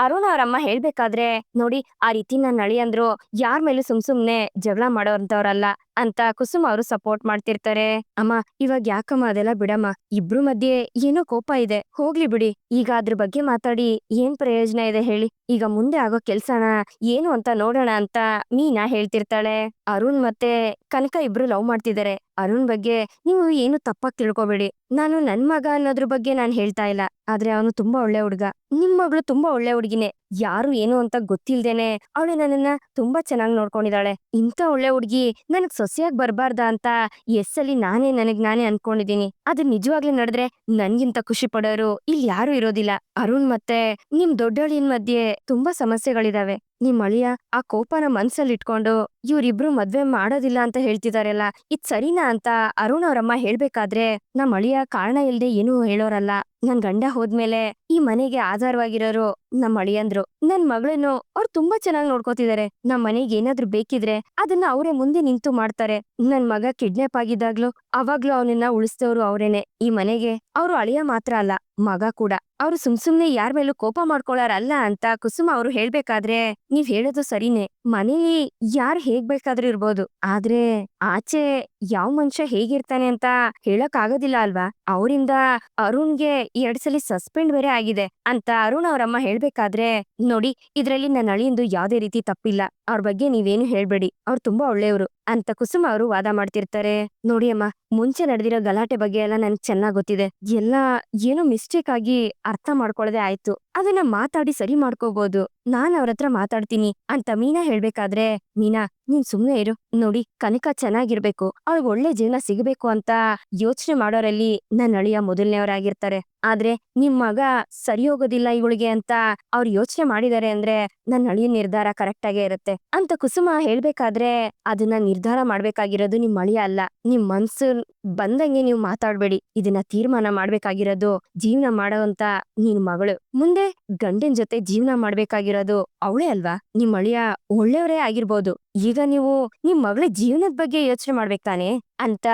ಅರುಣ ಅವರಮ್ಮ ಹೇಳ್ಬೇಕಾದ್ರೆ, ನೋಡಿ, ಆ ರೀತಿ ನನ್ ಅಳಿಯಂದ್ರು ಯಾರ್ ಮೇಲೂ ಸುಮ್ ಸುಮ್ನೆ ಜಗಳ ಮಾಡೋಂತವ್ರಲ್ಲ ಅಂತ ಕುಸುಮ ಅವರು ಸಪೋರ್ಟ್ ಮಾಡ್ತಿರ್ತಾರೆ. ಅಮ್ಮ, ಇವಾಗ ಯಾಕಮ್ಮ ಅದೆಲ್ಲ ಬಿಡಮ್ಮ? ಇಬ್ರು ಮಧ್ಯೆ ಏನೋ ಕೋಪ ಇದೆ. ಹೋಗ್ಲಿ ಬಿಡಿ. ಈಗ ಅದ್ರ ಬಗ್ಗೆ ಮಾತಾಡಿ ಏನ್ ಪ್ರಯೋಜನ ಇದೆ ಹೇಳಿ. ಈಗ ಮುಂದೆ ಆಗೋ ಕೆಲ್ಸನ ಏನು ಅಂತ ನೋಡೋಣ ಅಂತ ಮೀನಾ ಹೇಳ್ತಿರ್ತಾಳೆ. ಅರುಣ್ ಮತ್ತೆ ಕನಕ ಇಬ್ರು ಲವ್ ಮಾಡ್ತಿದ್ದಾರೆ ಅರುಣ್ ಬಗ್ಗೆ ನೀವು ಏನು ತಪ್ಪಾಗಿ ತಿಳ್ಕೊಬೇಡಿ. ನಾನು ನನ್ ಮಗ ಅನ್ನೋದ್ರ ಬಗ್ಗೆ ನಾನ್ ಹೇಳ್ತಾ ಇಲ್ಲ. ಆದ್ರೆ ಅವನು ತುಂಬಾ ಒಳ್ಳೆ ಹುಡುಗ. ನಿಮ್ ಮಗಳು ತುಂಬಾ ಒಳ್ಳೆ ಹುಡುಗಿನೇ. ಯಾರು ಏನು ಅಂತ ಗೊತ್ತಿಲ್ದೇನೆ ಅವಳು ನನ್ನನ್ನ ತುಂಬಾ ಚೆನ್ನಾಗ್ ನೋಡ್ಕೊಂಡಿದ್ದಾಳೆ ಇಂಥ ಒಳ್ಳೆ ಹುಡುಗಿ ನನಗ್ ಸೊಸೆಯಾಗ್ ಬರ್ಬಾರ್ದ ಅಂತ ಎಸ್ಸಲ್ಲಿ ನಾನೇ ನನಗ್ ನಾನೇ ಅನ್ಕೊಂಡಿದೀನಿ. ಅದು ನಿಜವಾಗ್ಲೂ ನಡೆದ್ರೆ ನನ್ಗಿಂತ ಖುಷಿ ಪಡೋರು ಇಲ್ಲಿ ಯಾರು ಇರೋದಿಲ್ಲ. ಅರುಣ್ ಮತ್ತೆ ನಿಮ್ ದೊಡ್ಡವಳಿನ್ ಮಧ್ಯೆ ತುಂಬಾ ಸಮಸ್ಯೆಗಳಿದಾವೆ. ನಿಮ್ ಅಳಿಯ ಆ ಕೋಪನ ಮನ್ಸಲ್ಲಿ ಇಟ್ಕೊಂಡು ಇವ್ರಿಬ್ರು ಮದ್ವೆ ಮಾಡೋದಿಲ್ಲ ಅಂತ ಹೇಳ್ತಿದಾರಲ್ಲ, ಇದ್ ಸರಿನಾ ಅಂತ ಅರುಣ್ ಅವ್ರಮ್ಮ ಹೇಳ್ಬೇಕಾದ್ರೆ ನಮ್ ಅಳಿಯ ಕಾರಣ ಇಲ್ದೆ ಏನೂ ಹೇಳೋರಲ್ಲ. ನನ್ ಗಂಡ ಹೋದ್ಮೇಲೆ ಈ ಮನೆಗೆ ಆಧಾರವಾಗಿರೋರು ನಮ್ಮ ಅಳಿಯಂದ್ರು. ನನ್ ಮಗಳನ್ನು ಅವ್ರು ತುಂಬಾ ಚೆನ್ನಾಗಿ ನೋಡ್ಕೋತಿದಾರೆ. ನಮ್ ಮನೆಗೆ ಏನಾದ್ರು ಬೇಕಿದ್ರೆ ಅದನ್ನ ಅವರೇ ಮುಂದೆ ನಿಂತು ಮಾಡ್ತಾರೆ. ನನ್ ಮಗ ಕಿಡ್ನಾಪ್ ಆಗಿದ್ದಾಗ್ಲೂ ಅವಾಗ್ಲೂ ಅವನನ್ನ ಉಳಿಸ್ತವ್ರು ಅವ್ರೇನೆ. ಈ ಮನೆಗೆ ಅವ್ರು ಅಳಿಯ ಮಾತ್ರ ಅಲ್ಲ, ಮಗ ಕೂಡ. ಅವ್ರು ಸುಮ್ ಸುಮ್ನೆ ಯಾರ ಮೇಲೂ ಕೋಪ ಮಾಡ್ಕೊಳ್ಳಾರಲ್ಲ ಅಂತ ಕುಸುಮ ಅವ್ರು ಹೇಳ್ಬೇಕಾದ್ರೆ ನೀವ್ ಹೇಳೋದು ಸರಿನೇ. ಮನೇಲಿ ಯಾರ್ ಹೇಗ್ ಬೇಕಾದ್ರೂ ಇರ್ಬೋದು. ಆದ್ರೆ ಆಚೆ ಯಾವ ಮನುಷ್ಯ ಹೇಗಿರ್ತಾನೆ ಅಂತ ಹೇಳಕ್ ಆಗೋದಿಲ್ಲ ಅಲ್ವಾ? ಅವರಿಂದ ಅರುಣ್ಗೆ ಎರಡ್ ಸಲ ಸಸ್ಪೆಂಡ್ ಬೇರೆ ಆಗಿದೆ ಅಂತ ಅರುಣ್ ಅವ್ರಮ್ಮ ಹೇಳ್ಬೇಕಾದ್ರೆ, ನೋಡಿ, ಇದ್ರಲ್ಲಿ ನನ್ನ ಅಳಿಯಂದು ಯಾವ್ದೇ ರೀತಿ ತಪ್ಪಿಲ್ಲ. ಅವ್ರ ಬಗ್ಗೆ ನೀವೇನು ಹೇಳ್ಬೇಡಿ. ಅವ್ರು ತುಂಬಾ ಒಳ್ಳೆಯವರು. ಅಂತ ಕುಸುಮ ಅವರು ವಾದ ಮಾಡ್ತಿರ್ತಾರೆ. ನೋಡಿ ಅಮ್ಮ, ಮುಂಚೆ ನಡೆದಿರೋ ಗಲಾಟೆ ಬಗ್ಗೆ ಎಲ್ಲ ನನ್ಗೆ ಚೆನ್ನಾಗ್ ಗೊತ್ತಿದೆ. ಎಲ್ಲ ಏನೋ ಮಿಸ್ಟೇಕ್ ಆಗಿ ಅರ್ಥ ಮಾಡ್ಕೊಳ್ಳದೆ ಆಯ್ತು. ಅದನ್ನ ಮಾತಾಡಿ ಸರಿ ಮಾಡ್ಕೋಬಹುದು ನಾನ್ ಅವ್ರ ಹತ್ರ ಮಾತಾಡ್ತೀನಿ ಅಂತ ಮೀನಾ ಹೇಳ್ಬೇಕಾದ್ರೆ, ಮೀನಾ ನೀನ್ ಸುಮ್ನೆ ಇರು. ನೋಡಿ, ಕನಕ ಚೆನ್ನಾಗಿರ್ಬೇಕು. ಅವ್ಳಿಗೆ ಒಳ್ಳೆ ಜೀವನ ಸಿಗಬೇಕು ಅಂತ ಯೋಚನೆ ಮಾಡೋರಲ್ಲಿ ನನ್ನ ಅಳಿಯ ಮೊದಲನೇವರಾಗಿರ್ತಾರೆ. ಆದ್ರೆ ನಿಮ್ ಮಗ ಸರಿ ಹೋಗೋದಿಲ್ಲ ಇವಳಿಗೆ ಅಂತ ಅವ್ರು ಯೋಚನೆ ಮಾಡಿದಾರೆ ಅಂದ್ರೆ ನನ್ನ ಅಳಿಯ ನಿರ್ಧಾರ ಕರೆಕ್ಟ್ ಆಗೇ ಇರುತ್ತೆ. ಅಂತ ಕುಸುಮ ಹೇಳ್ಬೇಕಾದ್ರೆ ಅದನ್ನ ನಿರ್ಧಾರ ಮಾಡ್ಬೇಕಾಗಿರೋದು ನಿಮ್ ಅಳಿಯ ಅಲ್ಲ. ನಿಮ್ ಮನ್ಸು ಬಂದಂಗೆ ನೀವು ಮಾತಾಡ್ಬೇಡಿ. ಇದನ್ನ ತೀರ್ಮಾನ ಮಾಡ್ಬೇಕಾಗಿರೋದು ಜೀವನ ಮಾಡೋಂತ ನಿನ್ ಮಗಳು. ಮುಂದೆ ಗಂಡನ್ ಜೊತೆ ಜೀವನ ಮಾಡ್ಬೇಕಾಗಿರೋದು ಅವಳೇ ಅಲ್ವಾ? ನಿಮ್ ಅಳಿಯ ಒಳ್ಳೆಯವರೇ ಆಗಿರ್ಬೋದು. ಈಗ ನೀವು ನಿಮ್ ಮಗಳ ಜೀವನದ ಬಗ್ಗೆ ಯೋಚನೆ ಮಾಡ್ಬೇಕು ತಾನೆ? ಅಂತ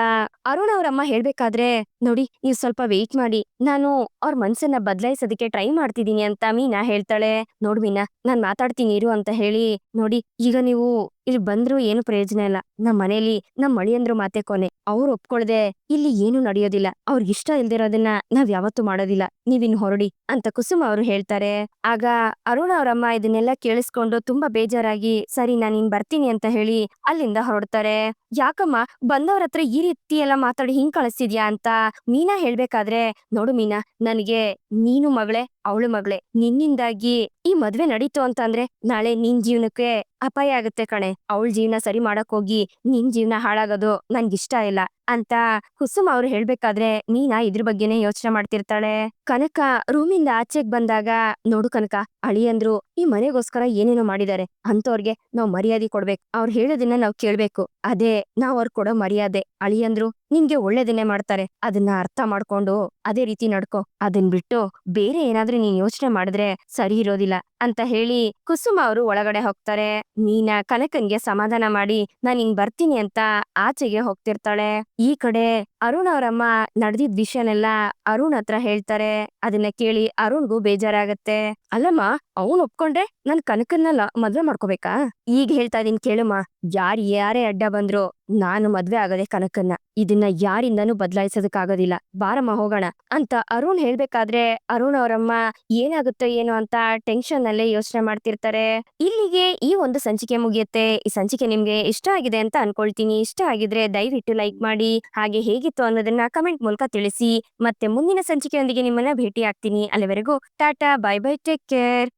ಅರುಣ್ ಅವ್ರಮ್ಮ ಹೇಳ್ಬೇಕಾದ್ರೆ, ನೋಡಿ, ನೀವು ಸ್ವಲ್ಪ ವೆಯ್ಟ್ ಮಾಡಿ. ನಾನು ಅವ್ರ ಮನ್ಸನ್ನ ಬದಲಾಯಿಸೋದಕ್ಕೆ ಟ್ರೈ ಮಾಡ್ತಿದೀನಿ ಅಂತ ಮೀನಾ ಹೇಳ್ತಾಳೆ. ನೋಡ್ ಮೀನಾ, ನಾನ್ ಮಾತಾಡ್ತೀನಿ, ಇರು ಅಂತ ಹೇಳಿ. ನೋಡಿ, ಈಗ ನೀವು ಇಲ್ಲಿ ಬಂದ್ರು ಏನು ಪ್ರಯೋಜನ ಇಲ್ಲ. ನಮ್ ಮನೇಲಿ ನಮ್ ಮಳಿಯಂದ್ರು ಮಾತೆ ಕೊನೆ. ಅವ್ರು ಒಪ್ಕೊಳ್ದೆ ಇಲ್ಲಿ ಏನು ನಡೆಯೋದಿಲ್ಲ. ಅವ್ರಿಗೆ ಇಷ್ಟ ಇಲ್ದಿರೋದನ್ನ ನಾವ್ ಯಾವತ್ತೂ ಮಾಡೋದಿಲ್ಲ. ನೀವಿನ್ ಹೊರಡಿ ಅಂತ ಕುಸುಮ ಅವರು ಹೇಳ್ತಾರೆ. ಆಗ ಅರುಣ್ ಅವರಮ್ಮ ಇದನ್ನೆಲ್ಲ ಕೇಳಿಸ್ಕೊಂಡು ತುಂಬಾ ಬೇಜಾರಾಗಿ, ಸರಿ, ನಾನ್ ಇನ್ ಬರ್ತೀನಿ ಅಂತ ಹೇಳಿ ಅಲ್ಲಿಂದ ಹೊರಡ್ತಾರೆ. ಯಾಕಮ್ಮ, ಬಂದವ್ರ ಹತ್ರ ಈ ರೀತಿ ಎಲ್ಲ ಮಾತಾಡಿ ಹಿಂಗ್ ಕಳಿಸ್ತಿದ್ಯಾ ಅಂತ ಮೀನಾ ಹೇಳ್ಬೇಕಾದ್ರೆ, ನೋಡು ಮೀನಾ, ನನಗೆ ನೀನು ಮಗಳೇ ಅವಳು ಮಗಳೇ, ನಿನ್ನಿಂದಾಗಿ ಈ ಮದ್ವೆ ನಡೀತು ಅಂತಂದ್ರೆ ನಾಳೆ ನಿನ್ ಜೀವನಕ್ಕೆ ಅಪಾಯ ಆಗುತ್ತೆ ಕಣೆ. ಅವಳ ಜೀವನ ಸರಿ ಮಾಡಕ್ ಹೋಗಿ ನಿನ್ ಜೀವನ ಹಾಳಾಗೋದು ನನ್ಗಿಷ್ಟ ಇಲ್ಲ ಅಂತ ಕುಸುಮ ಅವ್ರು ಹೇಳ್ಬೇಕಾದ್ರೆ ನೀನಾ ಇದ್ರ ಬಗ್ಗೆನೆ ಯೋಚನೆ ಮಾಡ್ತಿರ್ತಾಳೆ. ಕನಕ ರೂಮಿಂದ ಆಚೆಗ್ ಬಂದಾಗ, ನೋಡು ಕನಕ ಅಳಿಯಂದ್ರು ಈ ಮನೆಗೋಸ್ಕರ ಏನೇನೋ ಮಾಡಿದಾರೆ ಅಂತವ್ರಿಗೆ ನಾವ್ ಮರ್ಯಾದೆ ಕೊಡ್ಬೇಕು. ಅವ್ರು ಹೇಳೋದನ್ನ ನಾವ್ ಕೇಳ್ಬೇಕು. ಅದೇ ನಾವ್ ಅವ್ರ್ ಕೊಡೋ ಮರ್ಯಾದೆ. ಅಳಿಯಂದ್ರು ನಿನ್ಗೆ ಒಳ್ಳೇದನ್ನೇ ಮಾಡ್ತಾರೆ. ಅದನ್ನ ಅರ್ಥ ಮಾಡ್ಕೊಂಡು ಅದೇ ರೀತಿ ನಡ್ಕೋ. ಅದನ್ ಬಿಟ್ಟು ಬೇರೆ ಏನಾದ್ರೂ ನೀನ್ ಯೋಚನೆ ಮಾಡಿದ್ರೆ ಸರಿ ಇರೋದಿಲ್ಲ ಅಂತ ಹೇಳಿ ಕುಸುಮ ಅವರು ಒಳಗಡೆ ಹೋಗ್ತಾರೆ. ನೀನ ಕನಕನ್ಗೆ ಸಮಾಧಾನ ಮಾಡಿ, ನಾನ್ ಹಿಂಗ್ ಬರ್ತೀನಿ ಅಂತ ಆಚೆಗೆ ಹೋಗ್ತಿರ್ತಾಳೆ. ಈ ಕಡೆ ಅರುಣ್ ಅವರಮ್ಮ ನಡೆದಿದ್ ವಿಷಯನೆಲ್ಲ ಅರುಣ್ ಹತ್ರ ಹೇಳ್ತಾರೆ. ಅದನ್ನ ಕೇಳಿ ಅರುಣ್ಗೂ ಬೇಜಾರಾಗತ್ತೆ. ಅಲ್ಲಮ್ಮ, ಅವನ್ ಒಪ್ಕೊಂಡ್ರೆ ನನ್ ಕನಕನ್ನೆಲ್ಲ ಮದ್ವೆ ಮಾಡ್ಕೋಬೇಕಾ? ಈಗ ಹೇಳ್ತಾ ಇದೀನಿ ಕೇಳಮ್ಮ, ಯಾರ್ ಯಾರೇ ಅಡ್ಡ ಬಂದ್ರು ನಾನು ಮದ್ವೆ ಆಗದೆ ಕನಕನ್ನ. ಇದನ್ನ ಯಾರಿಂದನೂ ಬದಲಾಯಿಸೋದಕ್ಕಾಗೋದಿಲ್ಲ. ಬಾರಮ್ಮ, ಹೋಗೋಣ ಅಂತ ಅರುಣ್ ಹೇಳ್ಬೇಕಾದ್ರೆ, ಅರುಣ್ ಅವರಮ್ಮ ಏನಾಗುತ್ತೋ ಏನೋ ಅಂತ ಟೆನ್ಷನ್ ಅಲ್ಲೇ ಯೋಚನೆ ಮಾಡ್ತಿರ್ತಾರೆ. ಇಲ್ಲಿಗೆ ಈ ಒಂದು ಸಂಚಿಕೆ ಮುಗಿಯುತ್ತೆ. ಈ ಸಂಚಿಕೆ ನಿಮ್ಗೆ ಇಷ್ಟ ಆಗಿದೆ ಅಂತ ಅನ್ಕೊಳ್ತೀನಿ. ಇಷ್ಟ ಆಗಿದ್ರೆ ದಯವಿಟ್ಟು ಲೈಕ್ ಮಾಡಿ ಹಾಗೆ ಹೇಗಿತ್ತು ಅನ್ನೋದನ್ನ ಕಮೆಂಟ್ ಮೂಲಕ ತಿಳಿಸಿ. ಮತ್ತೆ ಮುಂದಿನ ಸಂಚಿಕೆಯೊಂದಿಗೆ ನಿಮ್ಮನ್ನ ಭೇಟಿ ಆಗ್ತೀನಿ ಅಲ್ಲಿವರೆಗೂ tata bye bye take care